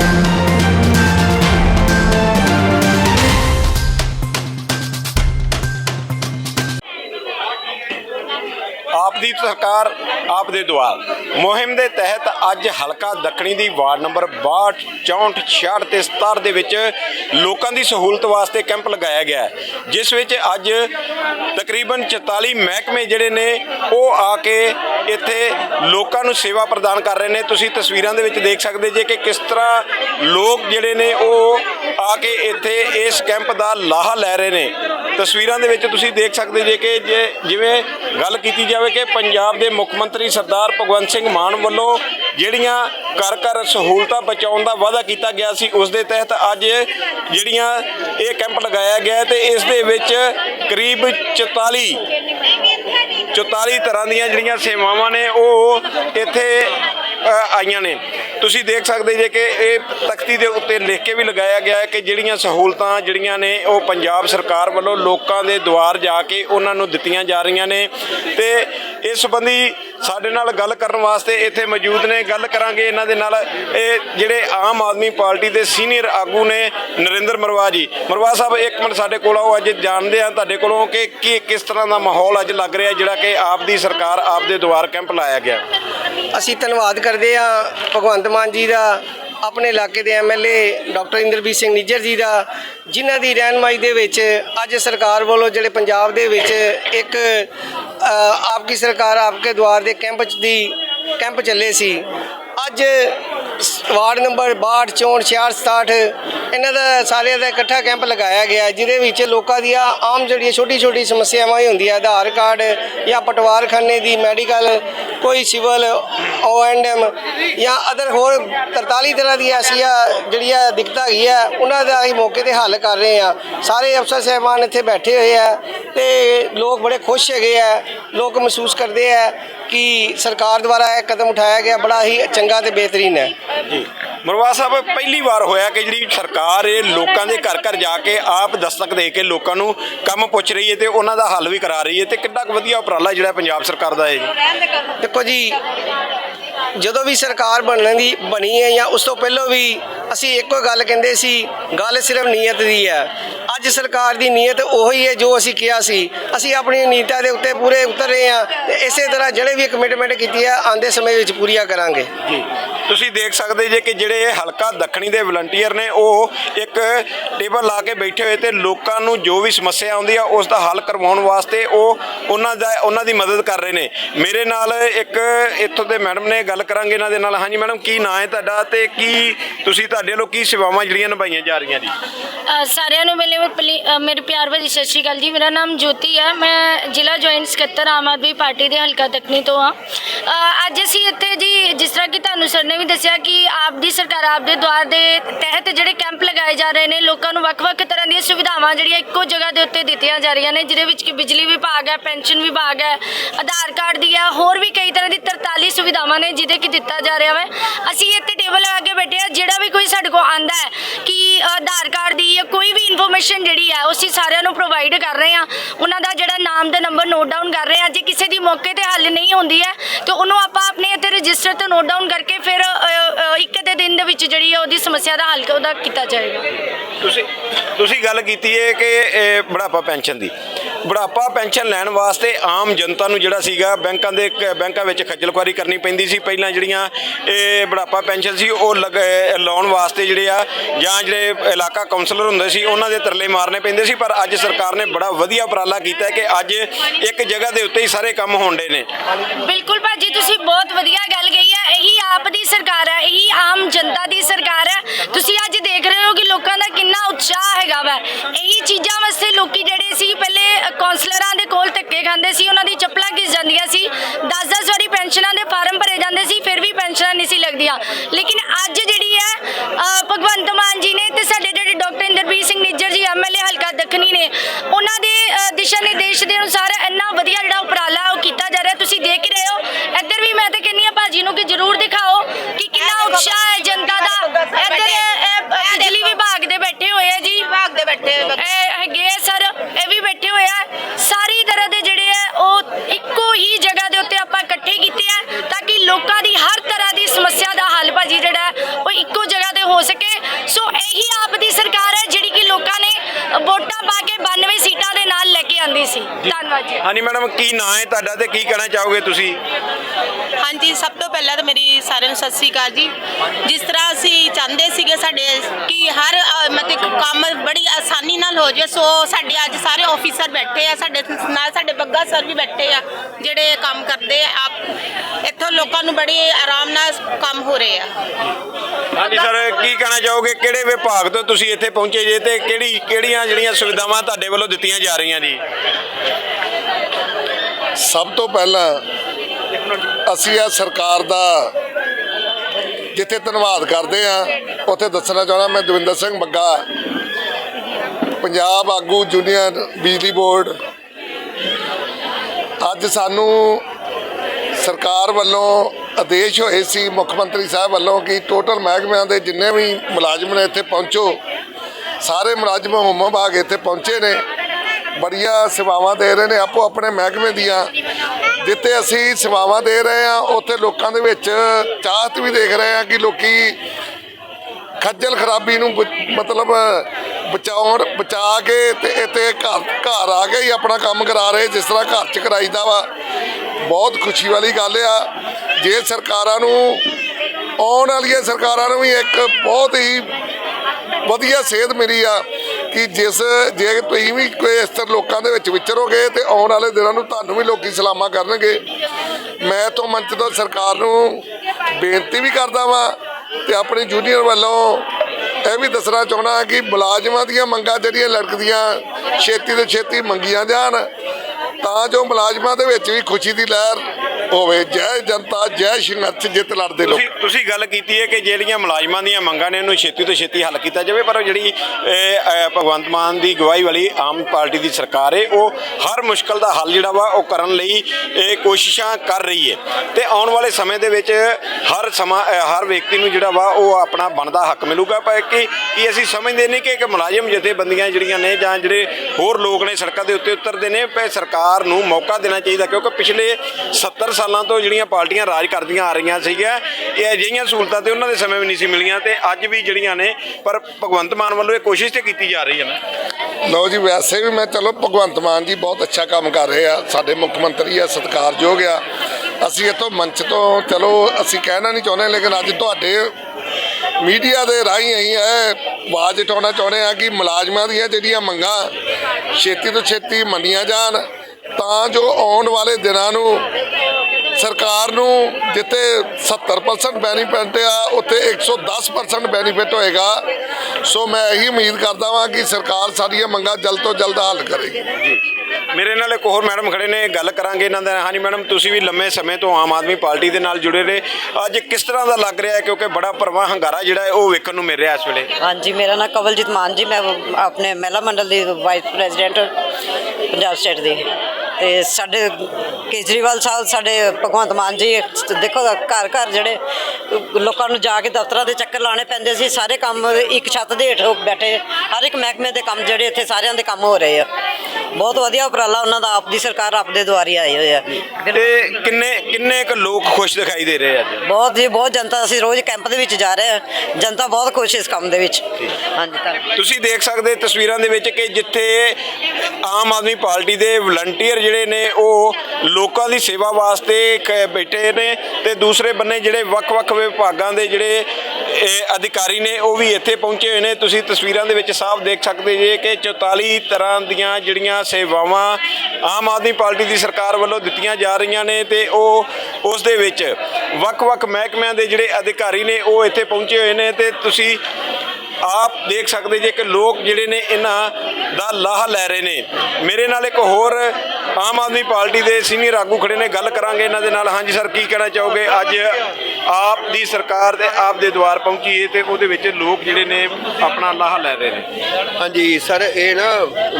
ਆਪ ਦੀ ਸਰਕਾਰ ਆਪ ਦੇ ਦੁਆਰ ਮੁਹਿੰਮ ਦੇ ਤਹਿਤ ਅੱਜ ਹਲਕਾ ਦੱਖਣੀ ਦੀ ਵਾਰਡ ਨੰਬਰ 62 64 66 ਤੇ 67 ਦੇ ਵਿੱਚ ਲੋਕਾਂ ਦੀ ਸਹੂਲਤ ਵਾਸਤੇ ਕੈਂਪ ਲਗਾਇਆ ਗਿਆ ਜਿਸ ਵਿੱਚ ਅੱਜ ਤਕਰੀਬਨ 44 ਮਹਿਕਮੇ ਜਿਹੜੇ ਨੇ, ਉਹ ਆ ਕੇ ਇੱਥੇ ਲੋਕਾਂ ਨੂੰ ਸੇਵਾ ਪ੍ਰਦਾਨ ਕਰ ਰਹੇ ਨੇ। ਤੁਸੀਂ ਤਸਵੀਰਾਂ ਦੇ ਵਿੱਚ ਦੇਖ ਸਕਦੇ ਜੇ ਕਿ ਕਿਸ ਤਰ੍ਹਾਂ ਲੋਕ ਜਿਹੜੇ ਨੇ, ਉਹ ਆ ਕੇ ਇੱਥੇ ਇਸ ਕੈਂਪ ਦਾ ਲਾਹਾ ਲੈ ਰਹੇ ਨੇ। ਤਸਵੀਰਾਂ ਦੇ ਵਿੱਚ ਤੁਸੀਂ ਦੇਖ ਸਕਦੇ ਜੇ ਕਿ ਜੇ ਜਿਵੇਂ ਗੱਲ ਕੀਤੀ ਜਾਵੇ ਕਿ ਪੰਜਾਬ ਦੇ ਮੁੱਖ ਮੰਤਰੀ ਸਰਦਾਰ ਭਗਵੰਤ ਸਿੰਘ ਮਾਨ ਵੱਲੋਂ ਜਿਹੜੀਆਂ ਘਰ ਘਰ ਸਹੂਲਤਾਂ ਬਚਾਉਣ ਦਾ ਵਾਅਦਾ ਕੀਤਾ ਗਿਆ ਸੀ, ਉਸ ਦੇ ਤਹਿਤ ਅੱਜ ਜਿਹੜੀਆਂ ਇਹ ਕੈਂਪ ਲਗਾਇਆ ਗਿਆ ਹੈ ਤੇ ਇਸ ਦੇ ਵਿੱਚ ਕਰੀਬ 44 44 ਤਰ੍ਹਾਂ ਦੀਆਂ ਜਿਹੜੀਆਂ ਸੇਵਾਵਾਂ ਨੇ, ਉਹ ਇੱਥੇ ਆਈਆਂ ਨੇ। ਤੁਸੀਂ ਦੇਖ ਸਕਦੇ ਜੇ ਕਿ ਇਹ ਤਖਤੀ ਦੇ ਉੱਤੇ ਲਿਖ ਕੇ ਵੀ ਲਗਾਇਆ ਗਿਆ ਹੈ ਕਿ ਜਿਹੜੀਆਂ ਸਹੂਲਤਾਂ ਜਿਹੜੀਆਂ ਨੇ, ਉਹ ਪੰਜਾਬ ਸਰਕਾਰ ਵੱਲੋਂ ਲੋਕਾਂ ਦੇ ਦੁਆਰ ਜਾ ਕੇ ਉਹਨਾਂ ਨੂੰ ਦਿੱਤੀਆਂ ਜਾ ਰਹੀਆਂ ਨੇ ਤੇ ਇਸ ਸੰਬੰਧੀ ਸਾਡੇ ਨਾਲ ਗੱਲ ਕਰਨ ਵਾਸਤੇ ਇੱਥੇ ਮੌਜੂਦ ਨੇ। ਗੱਲ ਕਰਾਂਗੇ ਇਹਨਾਂ ਦੇ ਨਾਲ। ਇਹ ਜਿਹੜੇ ਆਮ ਆਦਮੀ ਪਾਰਟੀ ਦੇ ਸੀਨੀਅਰ ਆਗੂ ਨੇ ਨਰਿੰਦਰ ਮਰਵਾ ਜੀ। ਮਰਵਾ ਸਾਹਿਬ, ਇੱਕ ਮਿੰਟ ਸਾਡੇ ਕੋਲ ਆਓ। ਅੱਜ ਜਾਣਦੇ ਆ ਤੁਹਾਡੇ ਕੋਲੋਂ ਕਿ ਕੀ ਕਿਸ ਤਰ੍ਹਾਂ ਦਾ ਮਾਹੌਲ ਅੱਜ ਲੱਗ ਰਿਹਾ, ਜਿਹੜਾ ਕਿ ਆਪ ਦੀ ਸਰਕਾਰ, ਆਪ ਦੇ ਦੁਆਰ ਕੈਂਪ ਲਾਇਆ ਗਿਆ। ਅਸੀਂ ਧੰਨਵਾਦ ਕਰਦੇ ਹਾਂ ਭਗਵੰਤ ਮਾਨ ਜੀ ਦਾ ਆਪਣੇ ਇਲਾਕੇ ਦੇ ਐਮਐਲਏ ਡਾਕਟਰ ਇੰਦਰਬੀਰ ਸਿੰਘ ਨਿੱਜਰ ਜੀ ਦਾ, ਜਿਨ੍ਹਾਂ ਦੀ ਰਹਿਨਮਾਈ ਦੇ ਵਿੱਚ ਅੱਜ ਸਰਕਾਰ ਵੱਲੋਂ ਜਿਹੜੇ ਪੰਜਾਬ ਦੇ ਵਿੱਚ ਇੱਕ ਆਪਕੀ ਸਰਕਾਰ ਆਪਕੇ ਦੁਆਰ ਦੇ ਕੈਂਪ ਦੀ, ਕੈਂਪ ਚੱਲੇ ਸੀ। ਅੱਜ ਸ- ਵਾਰਡ ਨੰਬਰ 62 64 66 67 ਇਹਨਾਂ ਦਾ ਸਾਰਿਆਂ ਦਾ ਇਕੱਠਾ ਕੈਂਪ ਲਗਾਇਆ ਗਿਆ ਜਿਹਦੇ ਵਿੱਚ ਲੋਕਾਂ ਦੀਆਂ ਆਮ ਜਿਹੜੀਆਂ ਛੋਟੀ ਛੋਟੀ ਸਮੱਸਿਆਵਾਂ ਹੀ ਹੁੰਦੀਆਂ, ਆਧਾਰ ਕਾਰਡ ਜਾਂ ਪਟਵਾਰਖਾਨੇ ਦੀ ਮੈਡੀਕਲ, ਕੋਈ ਸਿਵਲ ਓਐਂਡਐਮ ਜਾਂ ਅਦਰ ਹੋਰ 43 ਤਰ੍ਹਾਂ ਦੀਆਂ ਐਸੀਆਂ ਜਿਹੜੀਆਂ ਦਿੱਕਤਾਂ ਹੈਗੀਆਂ ਉਹਨਾਂ ਦਾ ਅਸੀਂ ਮੌਕੇ ਤੇ ਹੱਲ ਕਰ ਰਹੇ ਆ ਸਾਰੇ ਅਫਸਰ ਸਹਿਬਾਨ ਇੱਥੇ ਬੈਠੇ ਹੋਏ ਆ ਤੇ ਲੋਕ ਬੜੇ ਖੁਸ਼ ਹੈਗੇ ਆ ਲੋਕ ਮਹਿਸੂਸ ਕਰਦੇ ਆ ਕਿ ਸਰਕਾਰ ਦੁਆਰਾ ਇਹ ਕਦਮ ਉਠਾਇਆ ਗਿਆ, ਬੜਾ ਹੀ ਚੰਗਾ ਤੇ ਬਿਹਤਰੀਨ ਹੈ। ਜੀ। ਮਰਵਾ ਸਾਹਿਬ ਪਹਿਲੀ ਵਾਰ ਹੋਇਆ ਕਿ ਜਿਹੜੀ ਸਰਕਾਰ ਇਹ ਲੋਕਾਂ ਦੇ ਘਰ ਘਰ ਜਾ ਕੇ ਆਪ ਦਸਤਕ ਦੇ ਕੇ ਲੋਕਾਂ ਨੂੰ ਕੰਮ ਪੁੱਛ ਰਹੀ ਹੈ ਤੇ ਉਹਨਾਂ ਦਾ ਹੱਲ ਵੀ ਕਰਾ ਰਹੀ ਹੈ ਤੇ ਕਿੰਨਾ ਕੁ ਵਧੀਆ ਉਪਰਾਲਾ ਜਿਹੜਾ ਪੰਜਾਬ ਸਰਕਾਰ ਦਾ ਹੈ ਜੀ? ਦੇਖੋ ਜੀ ਜਦੋਂ ਵੀ ਸਰਕਾਰ ਬਣਨ ਦੀ ਬਣੀ ਹੈ ਜਾਂ ਉਸ ਤੋਂ ਪਹਿਲਾਂ ਵੀ ਅਸੀਂ ਇੱਕੋ ਗੱਲ ਕਹਿੰਦੇ ਸੀ ਗੱਲ ਸਿਰਫ ਨੀਅਤ ਦੀ ਹੈ। ਅੱਜ ਸਰਕਾਰ ਦੀ ਨੀਅਤ ਉਹੀ ਹੈ ਜੋ ਅਸੀਂ ਕਿਹਾ ਸੀ। ਅਸੀਂ ਆਪਣੀ ਨੀਤਾਂ ਦੇ ਉੱਤੇ ਪੂਰੇ ਉਤਰ ਰਹੇ ਹਾਂ ਤੇ ਇਸੇ ਤਰ੍ਹਾਂ ਜਿਹੜੇ ਵੀ ਕਮਿਟਮੈਂਟ ਕੀਤੀ ਹੈ ਆਂਦੇ ਸਮੇਂ ਵਿੱਚ ਪੂਰੀਆਂ ਕਰਾਂਗੇ। ਜੀ। ਤੁਸੀਂ ਦੇਖ ਸਕਦੇ ਜੇ ਕਿ ਜਿਹੜੇ ਇਹ ਹਲਕਾ ਦੱਖਣੀ ਦੇ ਵਲੰਟੀਅਰ ਨੇ, ਉਹ ਇੱਕ ਟੇਬਲ ਲਾ ਕੇ ਬੈਠੇ ਹੋਏ ਤੇ ਲੋਕਾਂ ਨੂੰ ਜੋ ਵੀ ਸਮੱਸਿਆ ਆਉਂਦੀ ਆ, ਉਸ ਦਾ ਹੱਲ ਕਰਵਾਉਣ ਵਾਸਤੇ ਉਹ ਉਹਨਾਂ ਦਾ, ਉਹਨਾਂ ਦੀ ਮਦਦ ਕਰ ਰਹੇ ਨੇ। ਮੇਰੇ ਨਾਲ ਇੱਕ ਇੱਥੋਂ ਦੇ ਮੈਡਮ ਨੇ ਗੱਲ ਕਰਾਂਗੇ ਇਹਨਾਂ ਦੇ ਨਾਲ। ਹਾਂਜੀ ਮੈਡਮ, ਕੀ ਨਾਂ ਹੈ ਤੁਹਾਡਾ ਤੇ ਕੀ ਤੁਸੀਂ ਤੁਹਾਡੇ ਵੱਲੋਂ ਕੀ ਸੇਵਾਵਾਂ ਜਿਹੜੀਆਂ ਨਿਭਾਈਆਂ ਜਾ ਰਹੀਆਂ ਜੀ? ਸਾਰਿਆਂ ਨੂੰ ਮਿਲੇ ਪਲੀ- ਮੇਰੇ ਪਿਆਰ ਭਰੀ ਸਤਿ ਸ਼੍ਰੀ ਅਕਾਲ ਜੀ। ਮੇਰਾ ਨਾਮ ਜੋਤੀ ਹੈ। ਮੈਂ ਜ਼ਿਲ੍ਹਾ ਜੁਆਇੰਟ ਸਕੱਤਰ ਆਮ ਆਦਮੀ ਪਾਰਟੀ ਦੇ ਹਲਕਾ ਤਕਨੀ ਤੋਂ ਹਾਂ। ਅੱਜ ਅਸੀਂ ਇੱਥੇ ਜੀ, ਜਿਸ ਤਰ੍ਹਾਂ ਕਿ ਤੁਹਾਨੂੰ ਸਰ ਨੇ ਵੀ ਦੱਸਿਆ ਕਿ ਆਪ ਦੀ ਸਰਕਾਰ ਆਪ ਦੇ ਦੁਆਰ ਦੇ ਤਹਿਤ ਜਿਹੜੇ ਕੈਂਪ ਲਗਾਏ ਜਾ ਰਹੇ ਨੇ, ਲੋਕਾਂ ਨੂੰ ਵੱਖ-ਵੱਖ ਤਰ੍ਹਾਂ ਦੀਆਂ ਸੁਵਿਧਾਵਾਂ ਜਿਹੜੀਆਂ ਇੱਕੋ ਜਗ੍ਹਾ ਦੇ ਉੱਤੇ ਦਿੱਤੀਆਂ ਜਾ ਰਹੀਆਂ ਨੇ, ਜਿਹਦੇ ਵਿੱਚ ਕਿ ਬਿਜਲੀ ਵਿਭਾਗ ਹੈ, ਪੈਨਸ਼ਨ ਵਿਭਾਗ ਹੈ, ਆਧਾਰ ਕਾਰਡ ਦੀ ਹੈ, ਹੋਰ ਵੀ ਕਈ ਤਰ੍ਹਾਂ ਦੀ 43 ਸੁਵਿਧਾਵਾਂ ਨੇ ਜਿਹਦੇ ਕਿ ਦਿੱਤਾ ਜਾ ਰਿਹਾ ਹੈ ਅਸੀਂ ਇੱਥੇ ਟੇਬਲ ਲਗਾ ਕੇ ਬੈਠੇ ਆ ਜਿਹੜਾ ਵੀ ਕੋਈ ਸਾਡੇ ਕੋਲ ਆਂਦਾ ਹੈ ਕਿ ਆਧਾਰ ਕਾਰਡ ਦੀ ਜਾਂ ਕੋਈ ਵੀ ਇਨਫੋਰਮੇਸ਼ਨ ਜਿਹੜੀ ਹੈ, ਉਹ ਅਸੀਂ ਸਾਰਿਆਂ ਨੂੰ ਪ੍ਰੋਵਾਈਡ ਕਰ ਰਹੇ ਆ ਉਹਨਾਂ ਦਾ ਜਿਹੜਾ ਨਾਮ ਦਾ ਨੰਬਰ ਨੋਟ ਡਾਊਨ ਕਰ ਰਹੇ ਆ ਜੇ ਕਿਸੇ ਦੀ ਮੌਕੇ ਤੇ ਹੱਲ ਨਹੀਂ ਹੁੰਦੀ ਹੈ, ਤਾਂ ਉਹਨੂੰ ਆਪਾਂ ਆਪਣੇ ਇੱਥੇ ਰਜਿਸਟਰ ਤੇ ਨੋਟ ਡਾਊਨ ਕਰਕੇ ਫਿਰ ਅ, ਅ, ਇੱਕ ਦੇ ਦਿਨ ਦੇ ਵਿੱਚ ਜਿਹੜੀ ਹੈ ਉਹਦੀ ਸਮੱਸਿਆ ਦਾ ਹੱਲ ਉਹਦਾ ਕੀਤਾ ਜਾਏਗਾ। ਤੁਸੀਂ ਤੁਸੀਂ ਗੱਲ ਕੀਤੀ ਹੈ ਕਿ ਇਹ ਬੁਢਾਪਾ ਪੈਨਸ਼ਨ ਦੀ। ਬੁਢਾਪਾ ਪੈਨਸ਼ਨ ਲੈਣ ਵਾਸਤੇ ਆਮ ਜਨਤਾ ਨੂੰ ਜਿਹੜਾ ਸੀਗਾ ਬੈਂਕਾਂ ਦੇ ਬੈਂਕਾਂ ਵਿੱਚ ਖੱਜਲ ਖੁਆਰੀ ਕਰਨੀ ਪੈਂਦੀ ਸੀ। ਪਹਿਲਾਂ ਜਿਹੜੀਆਂ ਇਹ ਬੁਢਾਪਾ ਪੈਨਸ਼ਨ ਸੀ ਉਹ ਲਗ- ਲਾਉਣ ਵਾਸਤੇ ਜਿਹੜੇ ਆ ਜਾਂ ਜਿਹੜੇ ਇਲਾਕਾ ਕਾਉਂਸਲਰ ਹੁੰਦੇ ਸੀ ਉਹਨਾਂ ਦੇ ਤਰਲੇ ਮਾਰਨੇ ਪੈਂਦੇ ਸੀ। ਪਰ ਅੱਜ ਸਰਕਾਰ ਨੇ ਬੜਾ ਵਧੀਆ ਉਪਰਾਲਾ ਕੀਤਾ ਹੈ ਕਿ ਅੱਜ ਇੱਕ ਜਗ੍ਹਾ ਦੇ ਉੱਤੇ ਹੀ ਸਾਰੇ ਕੰਮ ਹੋਣਦੇ ਨੇ। ਬਿਲਕੁਲ ਭਾਜੀ ਤੁਸੀਂ ਬਹੁਤ ਵਧੀਆ ਗੱਲ ਕਹੀ ਆਪ ਦੀ ਸਰਕਾਰ ਹੈ, ਇਹੀ ਆਮ ਜਨਤਾ ਦੀ ਸਰਕਾਰ ਹੈ। ਤੁਸੀਂ ਅੱਜ ਦੇਖ ਰਹੇ ਹੋ ਕਿ ਲੋਕਾਂ ਦਾ ਕਿੰਨਾ ਉਤਸ਼ਾਹ ਹੈਗਾ ਵਾ। ਇਹੀ ਚੀਜ਼ਾਂ ਵਾਸਤੇ ਲੋਕੀ ਜਿਹੜੇ ਸੀ, ਪਹਿਲੇ ਕਾਉਂਸਲਰਾਂ ਦੇ ਕੋਲ ਧੱਕੇ ਖਾਂਦੇ ਸੀ, ਉਹਨਾਂ ਦੀ ਚੱਪਲਾਂ ਕਿਸ ਜਾਂਦੀਆਂ ਸੀ। 10-10 ਵਾਰੀ ਪੈਨਸ਼ਨਾਂ ਦੇ ਫਾਰਮ ਭਰੇ ਜਾਂਦੇ ਸੀ, ਫਿਰ ਵੀ ਪੈਨਸ਼ਨਾਂ ਨਹੀਂ ਸੀ ਲੱਗਦੀਆਂ। ਲੇਕਿਨ ਅੱਜ ਜਿਹੜੀ ਹੈ ਭਗਵੰਤ ਮਾਨ ਜੀ ਨੇ ਤੇ ਸਾਡੇ ਜਿਹੜੇ ਡਾਕਟਰ ਇੰਦਰਬੀਰ ਸਿੰਘ ਨਿੱਜਰ ਜੀ ਐਮਐਲਏ ਹਲਕਾ ਦੱਖਣੀ ਨੇ, ਉਹਨਾਂ ਦੇ ਦਿਸ਼ਾ ਨਿਰਦੇਸ਼ ਦੇ ਅਨੁਸਾਰ ਇੰਨਾ ਵਧੀਆ ਜਿਹੜਾ ਉਪਰਾਲਾ ਉਹ ਕੀਤਾ ਜਾ ਰਿਹਾ। ਤੁਸੀਂ ਦੇਖ ਹੀ ਰਹੇ ਹੋ, ਇੱਧਰ ਵੀ ਮੈਂ ਤਾਂ ਕਹਿੰਨੀ ਆ ਭਾਜੀ ਨੂੰ ਕਿ ਜਰੂਰ ਦਿਖਾਓ ਕਿ ਕਿੰਨਾ ਉਤਸ਼ਾਹ ਹੈ ਜਨਤਾ ਦਾ। ਇੱਧਰ ਇਹ- ਇਹ ਬਿਜਲੀ ਵਿਭਾਗ ਦੇ ਬੈਠੇ ਹੋਏ ਆ ਜੀ। ਵਿਭਾਗ ਦੇ ਬੈਠੇ ਇਹ ਹੈਗੇ ਆ ਸਰ ਇਹ ਵੀ ਬੈਠੇ ਹੋਏ ਆ। ਸਾਰੀ ਤਰ੍ਹਾਂ ਦੇ ਜਿਹੜੇ ਆ ਉਹ ਇੱਕੋ ਹੀ ਜਗ੍ਹਾ ਦੇ ਉੱਤੇ ਆਪਾਂ ਇਕੱਠੇ ਕੀਤੇ ਆ ਤਾਂ ਕਿ ਲੋਕਾਂ ਦੀ ਹਰ ਤਰ੍ਹਾਂ ਦੀ ਸਮੱਸਿਆ ਦਾ ਹੱਲ ਭਾਜੀ ਜਿਹੜਾ ਹੋ ਸਕੇ। ਸੋ ਇਹੀ ਆਪ ਦੀ ਸਰਕਾਰ ਹੈ ਜਿਹੜੀ ਕਿ ਲੋਕਾਂ ਨੇ ਵੋਟਾਂ ਪਾ ਕੇ 92 ਸੀਟਾਂ ਦੇ ਨਾਲ ਲੈ ਕੇ ਆਂਦੀ ਸੀ। ਧੰਨਵਾਦ ਜੀ। ਹਾਂਜੀ ਮੈਡਮ ਕੀ ਨਾਂ ਹੈ ਤੁਹਾਡਾ ਤੇ ਕੀ ਕਹਿਣਾ ਚਾਹੋਗੇ ਤੁਸੀਂ ਹਾਂਜੀ ਸਭ ਤੋਂ ਪਹਿਲਾਂ ਤਾਂ ਮੇਰੀ ਸਾਰਿਆਂ ਨੂੰ ਸਤਿ ਸ੍ਰੀ ਅਕਾਲ ਜੀ। ਜਿਸ ਤਰ੍ਹਾਂ ਅਸੀਂ ਚਾਹੁੰਦੇ ਸੀਗੇ ਸਾਡੇ ਕਿ ਹਰ ਅ, ਮਤਲਬ ਕੰਮ ਬੜੀ ਆਸਾਨੀ ਨਾਲ ਹੋ ਜਾਵੇ ਸੋ ਸਾਡੇ ਅੱਜ ਸਾਰੇ ਆਫੀਸਰ ਬੈਠੇ ਆ ਸਾਡੇ ਨਾਲ ਸਾਡੇ ਬੱਗਾ ਸਰ ਵੀ ਬੈਠੇ ਆ ਜਿਹੜੇ ਕੰਮ ਕਰਦੇ ਆ। ਆਪ ਇੱਥੋਂ ਲੋਕਾਂ ਨੂੰ ਬੜੀ ਆਰਾਮ ਨਾਲ ਕੰਮ ਹੋ ਰਹੇ ਆ। ਹਾਂਜੀ ਸਰ ਕੀ ਕਹਿਣਾ ਚਾਹੋਗੇ? ਕਿਹੜੇ ਵਿਭਾਗ ਤੋਂ ਤੁਸੀਂ ਇੱਥੇ ਪਹੁੰਚੇ ਜੇ ਤੇ ਕਿਹੜੀ ਕਿਹੜੀਆਂ ਜਿਹੜੀਆਂ ਸੁਵਿਧਾਵਾਂ ਤੁਹਾਡੇ ਵੱਲੋਂ ਦਿੱਤੀਆਂ ਜਾ ਰਹੀਆਂ ਜੀ? ਸਭ ਤੋਂ ਪਹਿਲਾਂ ਅਸੀਂ ਆ ਸਰਕਾਰ ਦਾ ਜਿੱਥੇ ਧੰਨਵਾਦ ਕਰਦੇ ਆ, ਉੱਥੇ ਦੱਸਣਾ ਚਾਹੁੰਦਾ ਮੈਂ ਦਵਿੰਦਰ ਸਿੰਘ ਬੱਗਾ ਪੰਜਾਬ ਆਗੂ ਜੂਨੀਅਰ ਬਿਜਲੀ ਬੋਰਡ। ਅੱਜ ਸਾਨੂੰ ਸਰਕਾਰ ਵੱਲੋਂ ਆਦੇਸ਼ ਹੋਏ ਸੀ, ਮੁੱਖ ਮੰਤਰੀ ਸਾਹਿਬ ਵੱਲੋਂ ਕਿ ਟੋਟਲ ਮਹਿਕਮਿਆਂ ਦੇ ਜਿੰਨੇ ਵੀ ਮੁਲਾਜ਼ਮ ਨੇ ਇੱਥੇ ਪਹੁੰਚੋ, ਸਾਰੇ ਮੁਲਾਜ਼ਮ ਹੁਮ ਬਾਗ ਇੱਥੇ ਪਹੁੰਚੇ ਨੇ। ਬੜੀਆਂ ਸੇਵਾਵਾਂ ਦੇ ਰਹੇ ਨੇ, ਆਪੋ ਆਪਣੇ ਮਹਿਕਮੇ ਦੀਆਂ। ਜਿੱਥੇ ਅਸੀਂ ਸੇਵਾਵਾਂ ਦੇ ਰਹੇ ਹਾਂ, ਉੱਥੇ ਲੋਕਾਂ ਦੇ ਵਿੱਚ ਚਾਹਤ ਵੀ ਦੇਖ ਰਹੇ ਹਾਂ ਕਿ ਲੋਕੀ ਖੱਜਲ ਖਰਾਬੀ ਨੂੰ ਬ- ਮਤਲਬ ਬਚਾਉਣ, ਬਚਾ ਕੇ ਤੇ ਇੱਥੇ ਘਰ ਘਰ ਆ ਕੇ ਹੀ ਆਪਣਾ ਕੰਮ ਕਰਾ ਰਹੇ, ਜਿਸ ਤਰ੍ਹਾਂ ਘਰ ਚ ਕਰਾਈਦਾ ਵਾ। ਬਹੁਤ ਖੁਸ਼ੀ ਵਾਲੀ ਗੱਲ ਆ। ਜੇ ਸਰਕਾਰਾਂ ਨੂੰ, ਆਉਣ ਵਾਲੀਆਂ ਸਰਕਾਰਾਂ ਨੂੰ ਵੀ ਇੱਕ ਬਹੁਤ ਹੀ ਵਧੀਆ ਸੇਧ ਮਿਲੀ ਆ। ਕਿ ਜਿਸ, ਜੇ ਤੁਸੀਂ ਵੀ ਕੋਈ ਇਸ ਤਰ੍ਹਾਂ ਲੋਕਾਂ ਦੇ ਵਿੱਚ ਵਿਚਰੋਗੇ ਤੇ ਆਉਣ ਵਾਲੇ ਦਿਨਾਂ ਨੂੰ ਤੁਹਾਨੂੰ ਵੀ ਲੋਕੀ ਸਲਾਮਾਂ ਕਰਨਗੇ। ਮੈਂ ਤੋਂ ਮੰਚ ਤੋਂ ਸਰਕਾਰ ਨੂੰ ਬੇਨਤੀ ਵੀ ਕਰਦਾ ਵਾਂ ਤੇ ਆਪਣੀ ਜੂਨੀਅਰ ਵੱਲੋਂ ਇਹ ਵੀ ਦੱਸਣਾ ਚਾਹਣਾ ਕਿ ਮੁਲਾਜ਼ਮਾਂ ਦੀਆਂ ਮੰਗਾਂ ਜਿਹੜੀਆਂ ਲੜਕਦੀਆਂ, ਛੇਤੀ ਤੋਂ ਛੇਤੀ ਮੰਗੀਆਂ ਜਾਣ, ਤਾਂ ਜੋ ਮੁਲਾਜ਼ਮਾਂ ਦੇ ਵਿੱਚ ਵੀ ਖੁਸ਼ੀ ਦੀ ਲਹਿਰ ਹੋਵੇ ਜੈ ਜਨਤਾ ਜੈ ਸੰਘਰਸ਼ ਜਿੱਤ ਲੜਦੇ ਲੋਕ। ਤੁਸੀਂ ਤੁਸੀਂ ਗੱਲ ਕੀਤੀ ਹੈ ਕਿ ਜਿਹੜੀਆਂ ਮੁਲਾਜ਼ਮਾਂ ਦੀਆਂ ਮੰਗਾਂ ਨੇ ਉਹਨੂੰ ਛੇਤੀ ਤੋਂ ਛੇਤੀ ਹੱਲ ਕੀਤਾ ਜਾਵੇ ਪਰ ਜਿਹੜੀ ਇਹ, ਅਹ, ਭਗਵੰਤ ਮਾਨ ਦੀ ਅਗਵਾਈ ਵਾਲੀ ਆਮ ਪਾਰਟੀ ਦੀ ਸਰਕਾਰ ਹੈ ਉਹ ਹਰ ਮੁਸ਼ਕਲ ਦਾ ਹੱਲ ਜਿਹੜਾ ਵਾ ਉਹ ਕਰਨ ਲਈ ਇਹ ਕੋਸ਼ਿਸ਼ਾਂ ਕਰ ਰਹੀ ਹੈ। ਤੇ ਆਉਣ ਵਾਲੇ ਸਮੇਂ ਦੇ ਵਿੱਚ ਹਰ ਸਮਾਂ ਅਹ, ਹਰ ਵਿਅਕਤੀ ਨੂੰ ਜਿਹੜਾ ਵਾ ਉਹ ਆਪਣਾ ਬਣਦਾ ਹੱਕ ਮਿਲੂਗਾ। ਪਰ ਕਿ ਕੀ ਅਸੀਂ ਸਮਝਦੇ ਨਹੀਂ ਕਿ ਇੱਕ ਮੁਲਾਜ਼ਮ ਜਥੇਬੰਦੀਆਂ ਜਿਹੜੀਆਂ ਨੇ ਜਾਂ ਜਿਹੜੇ ਹੋਰ ਲੋਕ ਨੇ ਸੜਕਾਂ ਦੇ ਉੱਤੇ ਉਤਰਦੇ ਨੇ ਪਰ ਸਰਕਾਰ ਨੂੰ ਮੌਕਾ ਦੇਣਾ ਚਾਹੀਦਾ ਕਿਉਂਕਿ ਪਿਛਲੇ 70 ਸਾਲਾਂ ਤੋਂ ਜਿਹੜੀਆਂ ਪਾਰਟੀਆਂ ਰਾਜ ਕਰਦੀਆਂ ਆ ਰਹੀਆਂ ਸੀਗੀਆਂ, ਇਹ ਅਜਿਹੀਆਂ ਸਹੂਲਤਾਂ ਤੇ ਉਹਨਾਂ ਦੇ ਸਮੇਂ ਵੀ ਨਹੀਂ ਸੀ ਮਿਲੀਆਂ ਤੇ ਅੱਜ ਵੀ ਜਿਹੜੀਆਂ ਨੇ, ਪਰ ਭਗਵੰਤ ਮਾਨ ਵੱਲੋਂ ਇਹ ਕੋਸ਼ਿਸ਼ ਤੇ ਕੀਤੀ ਜਾ ਰਹੀ ਹੈ ਨਾ। ਲਓ ਜੀ, ਵੈਸੇ ਵੀ ਮੈਂ, ਚਲੋ, ਭਗਵੰਤ ਮਾਨ ਜੀ ਬਹੁਤ ਅੱਛਾ ਕੰਮ ਕਰ ਰਹੇ ਆ, ਸਾਡੇ ਮੁੱਖ ਮੰਤਰੀ ਆ, ਸਤਿਕਾਰਯੋਗ ਆ। ਅਸੀਂ ਇੱਥੋਂ ਮੰਚ ਤੋਂ, ਚਲੋ, ਅਸੀਂ ਕਹਿਣਾ ਨਹੀਂ ਚਾਹੁੰਦੇ, ਲੇਕਿਨ ਅੱਜ ਤੁਹਾਡੇ ਮੀਡੀਆ ਦੇ ਰਾਹੀਂ ਅਸੀਂ ਇਹ ਆਵਾਜ਼ ਉਠਾਉਣਾ ਚਾਹੁੰਦੇ ਆ ਕਿ ਮੁਲਾਜ਼ਮਾਂ ਦੀਆਂ ਜਿਹੜੀਆਂ ਮੰਗਾਂ, ਛੇਤੀ ਤੋਂ ਛੇਤੀ ਮੰਨੀਆਂ ਜਾਣ, ਤਾਂ ਜੋ ਆਉਣ ਵਾਲੇ ਦਿਨਾਂ ਨੂੰ ਸਰਕਾਰ ਨੂੰ ਜਿੱਥੇ 70% ਬੈਨੀਫਿਟ ਆ ਉੱਥੇ 110% ਬੈਨੀਫਿਟ ਹੋਏਗਾ। ਸੋ ਮੈਂ ਇਹੀ ਉਮੀਦ ਕਰਦਾ ਵਾਂ ਕਿ ਸਰਕਾਰ ਸਾਡੀਆਂ ਮੰਗਾਂ ਜਲਦ ਤੋਂ ਜਲਦ ਹੱਲ ਕਰੇਗੀ ਮੇਰੇ ਨਾਲ ਇੱਕ ਹੋਰ ਮੈਡਮ ਖੜੇ ਨੇ ਗੱਲ ਕਰਾਂਗੇ ਇਹਨਾਂ ਦਾ। ਹਾਂਜੀ ਮੈਡਮ ਤੁਸੀਂ ਵੀ ਲੰਮੇ ਸਮੇਂ ਤੋਂ ਆਮ ਆਦਮੀ ਪਾਰਟੀ ਦੇ ਨਾਲ ਜੁੜੇ ਰਹੇ। ਅੱਜ ਕਿਸ ਤਰ੍ਹਾਂ ਦਾ ਲੱਗ ਰਿਹਾ ਹੈ? ਕਿਉਂਕਿ ਬੜਾ ਭਰਵਾਂ ਹੰਗਾਰਾ ਜਿਹੜਾ ਹੈ ਉਹ ਵੇਖਣ ਨੂੰ ਮਿਲ ਰਿਹਾ ਇਸ ਵੇਲੇ। ਹਾਂਜੀ ਮੇਰਾ ਨਾਮ ਕਵਲਜੀਤ ਮਾਨ ਜੀ। ਮੈਂ ਆਪਣੇ ਮਹਿਲਾ ਮੰਡਲ ਦੀ ਵਾਈਸ ਪ੍ਰੈਜ਼ੀਡੈਂਟ ਪੰਜਾਬ ਸਟੇਟ ਦੀ। ਤੇ ਸਾਡੇ ਕੇਜਰੀਵਾਲ ਸਾਹਿਬ ਸਾਡੇ ਭਗਵੰਤ ਮਾਨ ਜੀ ਦੇਖੋ ਘਰ ਘਰ ਜਿਹੜੇ ਲੋਕਾਂ ਨੂੰ ਜਾ ਕੇ ਦਫ਼ਤਰਾਂ ਦੇ ਚੱਕਰ ਲਾਣੇ ਪੈਂਦੇ ਸੀ ਸਾਰੇ ਕੰਮ ਇੱਕ ਛੱਤ ਦੇ ਹੇਠ ਬੈਠੇ ਹਰ ਇੱਕ ਮਹਿਕਮੇ ਦੇ ਕੰਮ ਜਿਹੜੇ ਇੱਥੇ ਸਾਰਿਆਂ ਦੇ ਕੰਮ ਹੋ ਰਹੇ ਆ। ਬਹੁਤ ਵਧੀਆ ਉਪਰਾਲਾ ਉਹਨਾਂ ਦਾ ਆਪ ਦੀ ਸਰਕਾਰ ਆਪ ਦੇ ਦੁਆਰੀ ਆਈ ਹੋਈ ਆ। ਤੇ ਕਿੰਨੇ ਕਿੰਨੇ ਕੁ ਲੋਕ ਖੁਸ਼ ਦਿਖਾਈ ਦੇ ਰਹੇ ਅੱਜ? ਬਹੁਤ ਜੀ ਬਹੁਤ ਜਨਤਾ ਅਸੀਂ ਰੋਜ਼ ਕੈਂਪ ਦੇ ਵਿੱਚ ਜਾ ਰਹੇ ਹਾਂ ਜਨਤਾ ਬਹੁਤ ਖੁਸ਼ ਇਸ ਕੰਮ ਦੇ ਵਿੱਚ। ਹਾਂਜੀ ਤੁਸੀਂ ਦੇਖ ਸਕਦੇ ਤਸਵੀਰਾਂ ਦੇ ਵਿੱਚ ਕਿ ਜਿੱਥੇ ਆਮ ਆਦਮੀ ਪਾਰਟੀ ਦੇ ਵਲੰਟੀਅਰ ਜਿਹੜੇ ਨੇ ਉਹ ਲੋਕਾਂ ਦੀ ਸੇਵਾ ਵਾਸਤੇ ਕ- ਬੈਠੇ ਨੇ ਤੇ ਦੂਸਰੇ ਬੰਨੇ ਜਿਹੜੇ ਵੱਖ-ਵੱਖ ਵਿਭਾਗਾਂ ਦੇ ਜਿਹੜੇ ਅਧਿਕਾਰੀ ਨੇ ਉਹ ਵੀ ਇੱਥੇ ਪਹੁੰਚੇ ਹੋਏ ਨੇ। ਤੁਸੀਂ ਤਸਵੀਰਾਂ ਦੇ ਵਿੱਚ ਸਾਫ਼ ਦੇਖ ਸਕਦੇ ਜੇ ਕਿ 44 ਤਰ੍ਹਾਂ ਦੀਆਂ ਜਿਹੜੀਆਂ ਸੇਵਾਵਾਂ ਆਮ ਆਦਮੀ ਪਾਰਟੀ ਦੀ ਸਰਕਾਰ ਵੱਲੋਂ ਦਿੱਤੀਆਂ ਜਾ ਰਹੀਆਂ ਨੇ ਤੇ ਉਹ ਉਸ ਦੇ ਵਿੱਚ ਵੱਖ-ਵੱਖ ਮਹਿਕਮਿਆਂ ਦੇ ਜਿਹੜੇ ਅਧਿਕਾਰੀ ਨੇ ਉਹ ਇੱਥੇ ਪਹੁੰਚੇ ਹੋਏ ਨੇ ਤੇ ਤੁਸੀਂ ਆਪ ਦੇਖ ਸਕਦੇ ਜੇ ਕਿ ਲੋਕ ਜਿਹੜੇ ਨੇ ਇਹਨਾਂ ਦਾ ਲਾਹਾ ਲੈ ਰਹੇ ਨੇ। ਮੇਰੇ ਨਾਲ ਇੱਕ ਹੋਰ ਆਮ ਆਦਮੀ ਪਾਰਟੀ ਦੇ ਸੀਨੀਅਰ ਆਗੂ ਖੜੇ ਨੇ, ਗੱਲ ਕਰਾਂਗੇ ਇਹਨਾਂ ਦੇ ਨਾਲ। ਹਾਂਜੀ ਸਰ, ਕੀ ਕਹਿਣਾ ਚਾਹੋਗੇ? ਅੱਜ ਆਪ ਦੀ ਸਰਕਾਰ ਦੇ, ਆਪ ਦੇ ਦੁਆਰ ਪਹੁੰਚੀ ਹੈ ਤੇ ਉਹਦੇ ਵਿੱਚ ਲੋਕ ਜਿਹੜੇ ਨੇ ਆਪਣਾ ਲਾਹਾ ਲੈ ਰਹੇ ਨੇ। ਹਾਂਜੀ ਸਰ, ਇਹ ਨਾ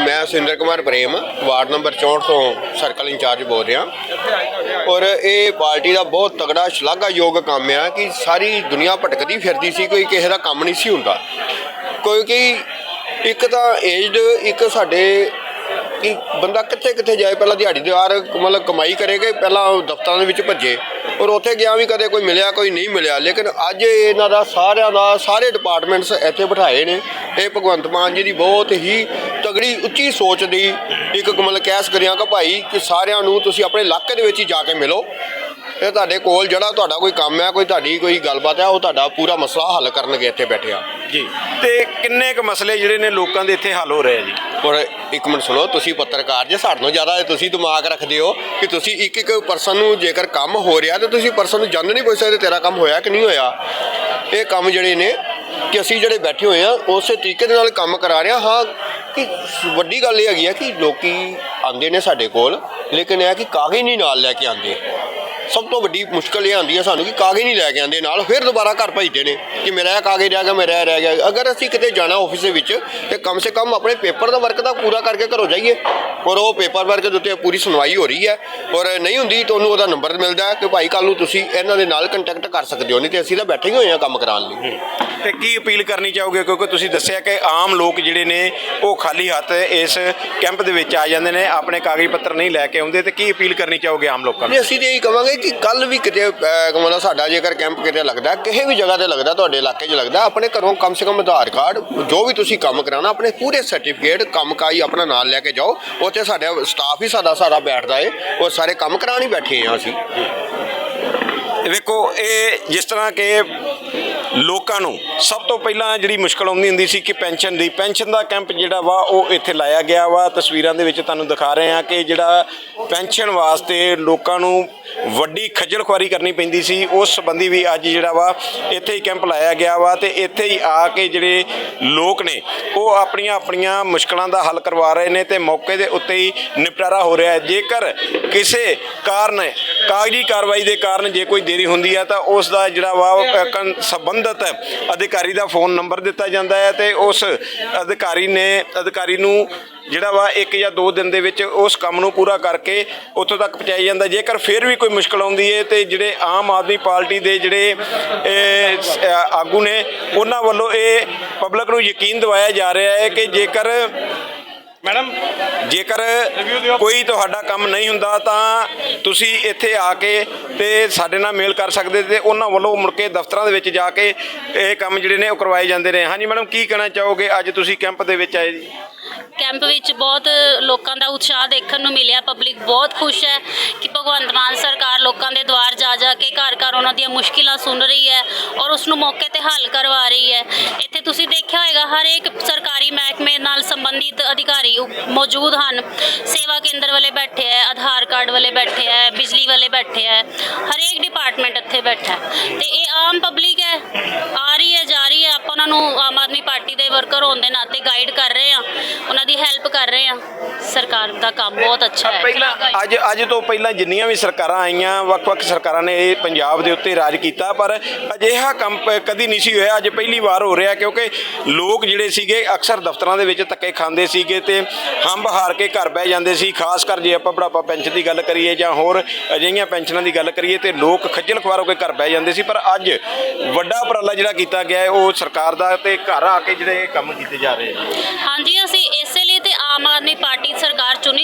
ਮੈਂ ਸੁਰਿੰਦਰ ਕੁਮਾਰ ਪ੍ਰੇਮ, ਵਾਰਡ ਨੰਬਰ 64 ਤੋਂ ਸਰਕਲ ਇੰਚਾਰਜ ਬੋਲ ਰਿਹਾ। ਔਰ ਇਹ ਪਾਰਟੀ ਦਾ ਬਹੁਤ ਤਗੜਾ ਸ਼ਲਾਘਾਯੋਗ ਕੰਮ ਆ ਕਿ ਸਾਰੀ ਦੁਨੀਆ ਭਟਕਦੀ ਫਿਰਦੀ ਸੀ, ਕੋਈ ਕਿਸੇ ਦਾ ਕੰਮ ਨਹੀਂ ਸੀ ਹੁੰਦਾ। ਕਿਉਂਕਿ ਇੱਕ ਤਾਂ ਏਜਡ ਇੱਕ ਸਾਡੇ ਕਿ ਬੰਦਾ ਕਿੱਥੇ ਕਿੱਥੇ ਜਾਏ, ਪਹਿਲਾਂ ਦਿਹਾੜੀਦਾਰ ਮਤਲਬ ਕਮਾਈ ਕਰੇਗਾ ਪਹਿਲਾਂ ਦਫ਼ਤਰਾਂ ਦੇ ਵਿੱਚ ਭੱਜੇ। ਔਰ ਉੱਥੇ ਗਿਆ ਵੀ ਕਦੇ ਕੋਈ ਮਿਲਿਆ, ਕੋਈ ਨਹੀਂ ਮਿਲਿਆ। ਲੇਕਿਨ ਅੱਜ ਇਹਨਾਂ ਦਾ ਸਾਰਿਆਂ ਦਾ, ਸਾਰੇ ਡਿਪਾਰਟਮੈਂਟਸ ਇੱਥੇ ਬਿਠਾਏ ਨੇ। ਇਹ ਭਗਵੰਤ ਮਾਨ ਜੀ ਦੀ ਬਹੁਤ ਹੀ ਤਗੜੀ, ਉੱਚੀ ਸੋਚ ਦੀ ਇੱਕ ਕਮਲ ਕਹਿਸ ਕਰਿਆ ਕਿ ਭਾਈ ਕਿ ਸਾਰਿਆਂ ਨੂੰ ਤੁਸੀਂ ਆਪਣੇ ਇਲਾਕੇ ਦੇ ਵਿੱਚ ਹੀ ਜਾ ਕੇ ਮਿਲੋ। ਇਹ ਤੁਹਾਡੇ ਕੋਲ ਜਿਹੜਾ ਤੁਹਾਡਾ ਕੋਈ ਕੰਮ ਹੈ ਕੋਈ ਤੁਹਾਡੀ ਕੋਈ ਗੱਲਬਾਤ ਹੈ ਉਹ ਤੁਹਾਡਾ ਪੂਰਾ ਮਸਲਾ ਹੱਲ ਕਰਨਗੇ ਇੱਥੇ ਬੈਠੇ ਆ। ਜੀ। ਤੇ ਕਿੰਨੇ ਕੁ ਮਸਲੇ ਜਿਹੜੇ ਨੇ ਲੋਕਾਂ ਦੇ ਇੱਥੇ ਹੱਲ ਹੋ ਰਹੇ ਆ ਜੀ? ਔਰ ਇੱਕ ਮਿੰਟ ਸੁਣੋ ਤੁਸੀਂ ਪੱਤਰਕਾਰ ਜੇ ਸਾਡੇ ਨਾਲੋਂ ਜ਼ਿਆਦਾ ਤੁਸੀਂ ਦਿਮਾਗ ਰੱਖਦੇ ਹੋ ਕਿ ਤੁਸੀਂ ਇੱਕ ਇੱਕ ਪਰਸਨ ਨੂੰ ਜੇਕਰ ਕੰਮ ਹੋ ਰਿਹਾ ਤੇ ਤੁਸੀਂ ਪਰਸਨ ਨੂੰ ਜਾਣ ਨਹੀਂ ਪੁੱਛ ਸਕਦੇ ਤੇਰਾ ਕੰਮ ਹੋਇਆ ਕਿ ਨਹੀਂ ਹੋਇਆ। ਇਹ ਕੰਮ ਜਿਹੜੇ ਨੇ ਕਿ ਅਸੀਂ ਜਿਹੜੇ ਬੈਠੇ ਹੋਏ ਆ ਉਸੇ ਤਰੀਕੇ ਦੇ ਨਾਲ ਕੰਮ ਕਰਾ ਰਹੇ ਹਾਂ ਹਾਂ ਕਿ ਵੱਡੀ ਗੱਲ ਇਹ ਹੈਗੀ ਆ ਕਿ ਲੋਕੀ ਆਉਂਦੇ ਨੇ ਸਾਡੇ ਕੋਲ ਲੇਕਿਨ ਇਹ ਕਿ ਕਾਗਜ਼ ਨਹੀਂ ਨਾਲ ਲੈ ਕੇ ਆਉਂਦੇ। ਸਭ ਤੋਂ ਵੱਡੀ ਮੁਸ਼ਕਲ ਇਹ ਆਉਂਦੀ ਹੈ ਸਾਨੂੰ ਕਿ ਕਾਗਜ਼ ਨਹੀਂ ਲੈ ਕੇ ਆਉਂਦੇ ਨਾਲ ਫਿਰ ਦੁਬਾਰਾ ਘਰ ਭੇਜਦੇ ਨੇ ਕਿ ਮੇਰਾ ਇਹ ਕਾਗਜ਼ ਰਹਿ ਗਿਆ ਮੇਰਾ ਇਹ ਰਹਿ ਗਿਆ। ਅਗਰ ਅਸੀਂ ਕਿਤੇ ਜਾਣਾ ਆਫਿਸ ਦੇ ਵਿੱਚ ਤੇ ਕਮ ਸੇ ਕਮ ਆਪਣੇ ਪੇਪਰ ਦਾ ਵਰਕ ਤਾਂ ਪੂਰਾ ਕਰਕੇ ਘਰੋਂ ਜਾਈਏ। ਔਰ ਉਹ ਪੇਪਰ ਵਰਕ ਦੇ ਉੱਤੇ ਪੂਰੀ ਸੁਣਵਾਈ ਹੋ ਰਹੀ ਹੈ। ਔਰ ਨਹੀਂ ਹੁੰਦੀ ਤਾਂ ਉਹਨੂੰ ਉਹਦਾ ਨੰਬਰ ਮਿਲਦਾ ਹੈ ਕਿ ਭਾਈ ਕੱਲ ਨੂੰ ਤੁਸੀਂ ਇਹਨਾਂ ਦੇ ਨਾਲ ਕੰਟੈਕਟ ਕਰ ਸਕਦੇ ਹੋ ਨਹੀਂ ਤੇ ਅਸੀਂ ਤਾਂ ਬੈਠੇ ਹੀ ਹੋਏ ਹਾਂ ਕੰਮ ਕਰਾਉਣ ਲਈ। ਤੇ ਕੀ ਅਪੀਲ ਕਰਨੀ ਚਾਹੋਗੇ? ਕਿਉਂਕਿ ਤੁਸੀਂ ਦੱਸਿਆ ਕਿ ਆਮ ਲੋਕ ਜਿਹੜੇ ਨੇ ਉਹ ਖਾਲੀ ਹੱਥ ਇਸ ਕੈਂਪ ਦੇ ਵਿੱਚ ਆ ਜਾਂਦੇ ਨੇ ਆਪਣੇ ਕਾਗਜ਼ ਪੱਤਰ ਨਹੀਂ ਲੈ ਕੇ ਆਉਂਦੇ ਤੇ ਕੀ ਅਪੀਲ ਕਰਨੀ ਚਾਹੋਗੇ ਆਮ ਲੋਕਾਂ ਨੂੰ? ਅਸੀਂ ਤੇ ਇਹੀ ਕਵਾਂਗੇ ਕਿ ਕੱਲ ਵੀ ਕਿਤੇ ਮਤਲਬ ਸਾਡਾ ਜੇਕਰ ਕੈਂਪ ਕਿਤੇ ਲੱਗਦਾ, ਕਿਸੇ ਵੀ ਜਗ੍ਹਾ ਤੇ ਲੱਗਦਾ, ਤੁਹਾਡੇ ਇਲਾਕੇ 'ਚ ਲੱਗਦਾ, ਆਪਣੇ ਘਰੋਂ ਕਮ ਸੇ ਕਮ ਆਧਾਰ ਕਾਰਡ, ਜੋ ਵੀ ਤੁਸੀਂ ਕੰਮ ਕਰਾਉਣਾ, ਆਪਣੇ ਪੂਰੇ ਸਰਟੀਫਿਕੇਟ ਕੰਮ ਕਾਈ ਆਪਣਾ ਨਾਲ ਲੈ ਕੇ ਜਾਓ। ਉੱਥੇ ਸਾਡਾ ਸਟਾਫ ਹੀ ਸਾਡਾ ਸਾਰਾ ਬੈਠਦਾ ਏ। ਉਹ ਸਾਰੇ ਕੰਮ ਕਰਾਉਣ ਹੀ ਬੈਠੇ ਆ ਅਸੀਂ। ਵੇਖੋ, ਇਹ ਜਿਸ ਤਰ੍ਹਾਂ ਕਿ ਲੋਕਾਂ ਨੂੰ ਸਭ ਤੋਂ ਪਹਿਲਾਂ ਜਿਹੜੀ ਮੁਸ਼ਕਲ ਆਉਂਦੀ ਹੁੰਦੀ ਸੀ ਕਿ ਪੈਨਸ਼ਨ ਦੀ, ਪੈਨਸ਼ਨ ਦਾ ਕੈਂਪ ਜਿਹੜਾ ਵਾ, ਉਹ ਇੱਥੇ ਲਾਇਆ ਗਿਆ ਵਾ। ਤਸਵੀਰਾਂ ਦੇ ਵਿੱਚ ਤੁਹਾਨੂੰ ਦਿਖਾ ਰਹੇ ਹਾਂ ਕਿ ਜਿਹੜਾ ਪੈਨਸ਼ਨ ਵਾਸਤੇ ਲੋਕਾਂ ਨੂੰ ਵੱਡੀ ਖੱਜਲ ਖੁਆਰੀ ਕਰਨੀ ਪੈਂਦੀ ਸੀ, ਉਸ ਸੰਬੰਧੀ ਵੀ ਅੱਜ ਜਿਹੜਾ ਵਾ, ਇੱਥੇ ਹੀ ਕੈਂਪ ਲਾਇਆ ਗਿਆ ਵਾ ਤੇ ਇੱਥੇ ਹੀ ਆ ਕੇ ਜਿਹੜੇ ਲੋਕ ਨੇ, ਉਹ ਆਪਣੀਆਂ ਆਪਣੀਆਂ ਮੁਸ਼ਕਲਾਂ ਦਾ ਹੱਲ ਕਰਵਾ ਰਹੇ ਨੇ ਤੇ ਮੌਕੇ ਦੇ ਉੱਤੇ ਹੀ ਨਿਪਟਾਰਾ ਹੋ ਰਿਹਾ ਹੈ। ਜੇਕਰ ਕਿਸੇ ਕਾਰਨ, ਕਾਗਜ਼ੀ ਕਾਰਵਾਈ ਦੇ ਕਾਰਨ ਜੇ ਕੋਈ ਦੇਰੀ ਹੁੰਦੀ ਹੈ ਤਾਂ ਉਸ ਦਾ ਜਿਹੜਾ ਵਾ ਉਹ ਕ- ਸੰਬੰਧਿਤ ਅਧਿਕਾਰੀ ਦਾ ਫੋਨ ਨੰਬਰ ਦਿੱਤਾ ਜਾਂਦਾ ਹੈ ਤੇ ਉਸ ਅਧਿਕਾਰੀ ਨੇ, ਅਧਿਕਾਰੀ ਨੂੰ ਜਿਹੜਾ ਵਾ, ਇੱਕ ਜਾਂ ਦੋ ਦਿਨ ਦੇ ਵਿੱਚ ਉਸ ਕੰਮ ਨੂੰ ਪੂਰਾ ਕਰਕੇ ਉੱਥੋਂ ਤੱਕ ਪਹੁੰਚਾਇਆ ਜਾਂਦਾ। ਜੇਕਰ ਫਿਰ ਵੀ ਕੋਈ ਮੁਸ਼ਕਲ ਆਉਂਦੀ ਹੈ ਤੇ ਜਿਹੜੇ ਆਮ ਆਦਮੀ ਪਾਰਟੀ ਦੇ ਜਿਹੜੇ ਆਗੂ ਨੇ, ਉਹਨਾਂ ਵੱਲੋਂ ਇਹ ਪਬਲਿਕ ਨੂੰ ਯਕੀਨ ਦਿਵਾਇਆ ਜਾ ਰਿਹਾ ਹੈ ਕਿ ਜੇਕਰ ਮੈਡਮ, ਜੇਕਰ ਕੋਈ ਤੁਹਾਡਾ ਕੰਮ ਨਹੀਂ ਹੁੰਦਾ ਤਾਂ ਤੁਸੀਂ ਇੱਥੇ ਆ ਕੇ ਤੇ ਸਾਡੇ ਨਾਲ ਮੇਲ ਕਰ ਸਕਦੇ ਤੇ ਉਹਨਾਂ ਵੱਲੋਂ ਮੁੜ ਕੇ ਦਫ਼ਤਰਾਂ ਦੇ ਵਿੱਚ ਜਾ ਕੇ ਇਹ ਕੰਮ ਜਿਹੜੇ ਨੇ ਉਹ ਕਰਵਾਏ ਜਾਂਦੇ ਨੇ। ਹਾਂਜੀ ਮੈਡਮ, ਕੀ ਕਹਿਣਾ ਚਾਹੋਗੇ? ਅੱਜ ਤੁਸੀਂ ਕੈਂਪ ਦੇ ਵਿੱਚ ਆਏ ਜੀ। ਕੈਂਪ ਵਿੱਚ ਬਹੁਤ ਲੋਕਾਂ ਦਾ ਉਤਸ਼ਾਹ ਦੇਖਣ ਨੂੰ ਮਿਲਿਆ, ਪਬਲਿਕ ਬਹੁਤ ਖੁਸ਼ ਹੈ ਕਿ ਭਗਵੰਤ ਮਾਨ ਸਰਕਾਰ ਲੋਕਾਂ ਦੇ ਦੁਆਰ ਜਾ ਜਾ ਕੇ ਘਰ ਘਰ ਉਹਨਾਂ ਦੀਆਂ ਮੁਸ਼ਕਿਲਾਂ ਸੁਣ ਰਹੀ ਹੈ ਔਰ ਉਸ ਨੂੰ ਮੌਕੇ ਤੇ ਹੱਲ ਕਰਵਾ ਰਹੀ ਹੈ। ਇੱਥੇ ਤੁਸੀਂ ਦੇਖਿਆ ਹੋਏਗਾ ਹਰੇਕ ਸਰਕਾਰੀ ਮਹਿਕਮੇ ਨਾਲ ਸੰਬੰਧਿਤ ਅਧਿਕਾਰੀ ਉ- ਮੌਜੂਦ ਹਨ। ਸੇਵਾ ਕੇਂਦਰ ਵਾਲੇ ਬੈਠੇ ਹੈ, ਆਧਾਰ ਕਾਰਡ ਵਾਲੇ ਬੈਠੇ ਹੈ, ਬਿਜਲੀ ਵਾਲੇ ਬੈਠੇ ਹੈ, ਹਰੇਕ ਡਿਪਾਰਟਮੈਂਟ ਇੱਥੇ ਬੈਠਾ ਹੈ। ਤੇ ਇਹ ਆਮ ਪਬਲਿਕ ਹੈ, ਆ ਰਹੀ ਹੈ ਉਹਨਾਂ ਨੂੰ ਆਮ ਆਦਮੀ ਪਾਰਟੀ ਦੇ ਵਰਕਰ ਹੋਣ ਦੇ ਨਾਤੇ ਗਾਈਡ ਕਰ ਰਹੇ ਹਾਂ ਉਹਨਾਂ ਦੀ ਹੈਲਪ ਕਰ ਰਹੇ ਹਾਂ ਸਰਕਾਰ ਦਾ ਕੰਮ ਬਹੁਤ ਅੱਛਾ ਹੈ। ਪਹਿਲਾਂ, ਅੱਜ ਅੱਜ ਤੋਂ ਪਹਿਲਾਂ ਜਿੰਨੀਆਂ ਵੀ ਸਰਕਾਰਾਂ ਆਈਆਂ, ਵੱਖ-ਵੱਖ ਸਰਕਾਰਾਂ ਨੇ ਇਹ ਪੰਜਾਬ ਦੇ ਉੱਤੇ ਰਾਜ ਕੀਤਾ, ਪਰ ਅਜਿਹਾ ਕੰਮ ਕਦੀ ਨਹੀਂ ਸੀ ਹੋਇਆ। ਅੱਜ ਪਹਿਲੀ ਵਾਰ ਹੋ ਰਿਹਾ, ਕਿਉਂਕਿ ਲੋਕ ਜਿਹੜੇ ਸੀਗੇ, ਅਕਸਰ ਦਫ਼ਤਰਾਂ ਦੇ ਵਿੱਚ ਧੱਕੇ ਖਾਂਦੇ ਸੀਗੇ ਤੇ ਹੰਬ ਹਾਰ ਕੇ ਘਰ ਬਹਿ ਜਾਂਦੇ ਸੀ। ਖਾਸ ਕਰ ਜੇ ਆਪਾਂ ਬੁਢਾਪਾ ਪੈਨਸ਼ਨ ਦੀ ਗੱਲ ਕਰੀਏ ਜਾਂ ਹੋਰ ਅਜਿਹੀਆਂ ਪੈਨਸ਼ਨਾਂ ਦੀ ਗੱਲ ਕਰੀਏ ਤੇ ਲੋਕ ਖੱਜਲ ਖੁਆਰ ਹੋ ਕੇ ਘਰ ਬਹਿ ਜਾਂਦੇ ਸੀ। ਪਰ ਅੱਜ ਵੱਡਾ ਉਪਰਾਲਾ ਜਿਹੜਾ ਕੀਤਾ ਗਿਆ ਹੈ, ਉਹ ਸਰਕਾਰ ਦਾ ਤੇ ਘਰ ਆ ਕੇ ਜਿਹੜੇ ਇਹ ਕੰਮ ਕੀਤੇ ਜਾ ਰਹੇ ਆ ਹਾਂਜੀ, ਅਸੀਂ ਇਸੇ ਲਈ ਤੇ ਆਮ ਆਦਮੀ ਪਾਰਟੀ ਸਰਕਾਰ ਚੁਣੀ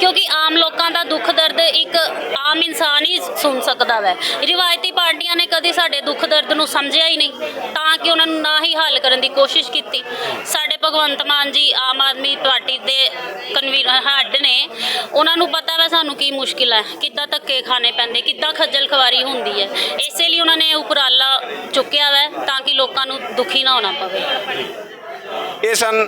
ਕਿਉਂਕਿ ਆਮ ਲੋਕਾਂ ਦਾ ਦੁੱਖ ਦਰਦ ਇੱਕ ਆਮ ਇਨਸਾਨ ਹੀ ਸੁਣ ਸਕਦਾ ਵੈ। ਰਿਵਾਇਤੀ ਪਾਰਟੀਆਂ ਨੇ ਕਦੇ ਸਾਡੇ ਦੁੱਖ ਦਰਦ ਨੂੰ ਸਮਝਿਆ ਹੀ ਨਹੀਂ, ਤਾਂ ਕਿ ਉਹਨਾਂ ਨੂੰ ਨਾ ਹੀ ਹੱਲ ਕਰਨ ਦੀ ਕੋਸ਼ਿਸ਼ ਕੀਤੀ। ਸਾਡੇ ਭਗਵੰਤ ਮਾਨ ਜੀ ਆਮ ਆਦਮੀ ਪਾਰਟੀ ਦੇ ਕਨਵੀਨਰ ਹੈਡ ਨੇ। ਉਹਨਾਂ ਨੂੰ ਪਤਾ ਵੈ ਸਾਨੂੰ ਕੀ ਮੁਸ਼ਕਿਲ ਹੈ, ਕਿੱਦਾਂ ਧੱਕੇ ਖਾਣੇ ਪੈਂਦੇ, ਕਿੱਦਾਂ ਖੱਜਲ ਖਵਾਰੀ ਹੁੰਦੀ ਹੈ। ਇਸੇ ਲਈ ਉਹਨਾਂ ਨੇ ਉਪਰਾਲਾ ਚੁੱਕਿਆ ਵੈ, ਤਾਂ ਕਿ ਲੋਕਾਂ ਨੂੰ ਦੁਖੀ ਨਾ ਹੋਣਾ ਪਵੇ। ਇਹ ਸਨ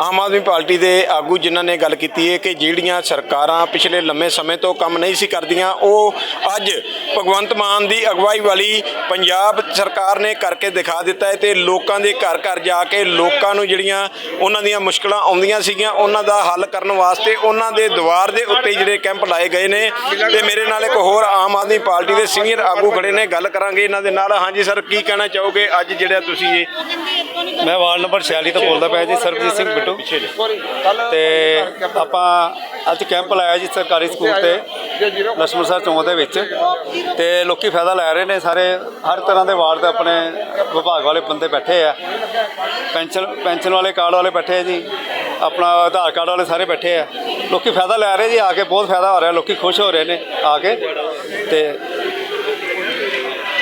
ਆਮ ਆਦਮੀ ਪਾਰਟੀ ਦੇ ਆਗੂ ਜਿਨ੍ਹਾਂ ਨੇ ਗੱਲ ਕੀਤੀ ਹੈ ਕਿ ਜਿਹੜੀਆਂ ਸਰਕਾਰਾਂ ਪਿਛਲੇ ਲੰਮੇ ਸਮੇਂ ਤੋਂ ਕੰਮ ਨਹੀਂ ਸੀ ਕਰਦੀਆਂ, ਉਹ ਅੱਜ ਭਗਵੰਤ ਮਾਨ ਦੀ ਅਗਵਾਈ ਵਾਲੀ ਪੰਜਾਬ ਸਰਕਾਰ ਨੇ ਕਰਕੇ ਦਿਖਾ ਦਿੱਤਾ ਹੈ ਤੇ ਲੋਕਾਂ ਦੇ ਘਰ ਘਰ ਜਾ ਕੇ ਲੋਕਾਂ ਨੂੰ ਜਿਹੜੀਆਂ ਉਹਨਾਂ ਦੀਆਂ ਮੁਸ਼ਕਲਾਂ ਆਉਂਦੀਆਂ ਸੀਗੀਆਂ, ਉਹਨਾਂ ਦਾ ਹੱਲ ਕਰਨ ਵਾਸਤੇ ਉਹਨਾਂ ਦੇ ਦੁਆਰ ਦੇ ਉੱਤੇ ਜਿਹੜੇ ਕੈਂਪ ਲਾਏ ਗਏ ਨੇ। ਤੇ ਮੇਰੇ ਨਾਲ ਇੱਕ ਹੋਰ ਆਮ ਆਦਮੀ ਪਾਰਟੀ ਦੇ ਸੀਨੀਅਰ ਆਗੂ ਖੜੇ ਨੇ, ਗੱਲ ਕਰਾਂਗੇ ਇਹਨਾਂ ਦੇ ਨਾਲ। ਹਾਂਜੀ ਸਰ, ਕੀ ਕਹਿਣਾ ਚਾਹੋਗੇ ਅੱਜ ਜਿਹੜਾ ਤੁਸੀਂ ਮੈਂ ਵਾਰਡ ਨੰਬਰ 46 ਤੋਂ ਬੋਲਦਾ ਪਿਆ ਜੀ ਸਰਬਜੀਤ ਸਿੰਘ ਬਿੱਟੂ। ਤੇ ਆਪਾਂ ਅੱਜ ਕੈਂਪ ਲਾਇਆ ਜੀ ਸਰਕਾਰੀ ਸਕੂਲ ਤੇ ਲక్ష్ਮਣ ਸਰ ਚੌਂਕ ਦੇ ਵਿੱਚ। ਤੇ ਲੋਕੀ ਫਾਇਦਾ ਲੈ ਰਹੇ ਨੇ ਸਾਰੇ ਹਰ ਤਰ੍ਹਾਂ ਦੇ ਵਾਰਡ ਦੇ ਆਪਣੇ ਵਿਭਾਗ ਵਾਲੇ ਬੰਦੇ ਬੈਠੇ ਆ। ਪੈਨਸ਼ਨ ਪੈਨਸ਼ਨ ਵਾਲੇ ਕਾਰਡ ਵਾਲੇ ਬੈਠੇ ਆ ਜੀ ਆਪਣਾ ਆਧਾਰ ਕਾਰਡ ਵਾਲੇ ਸਾਰੇ ਬੈਠੇ ਆ। ਲੋਕੀ ਫਾਇਦਾ ਲੈ ਰਹੇ ਜੀ ਆ ਕੇ ਬਹੁਤ ਫਾਇਦਾ ਹੋ ਰਿਹਾ ਲੋਕੀ ਖੁਸ਼ ਹੋ ਰਹੇ ਨੇ ਆ ਕੇ। ਤੇ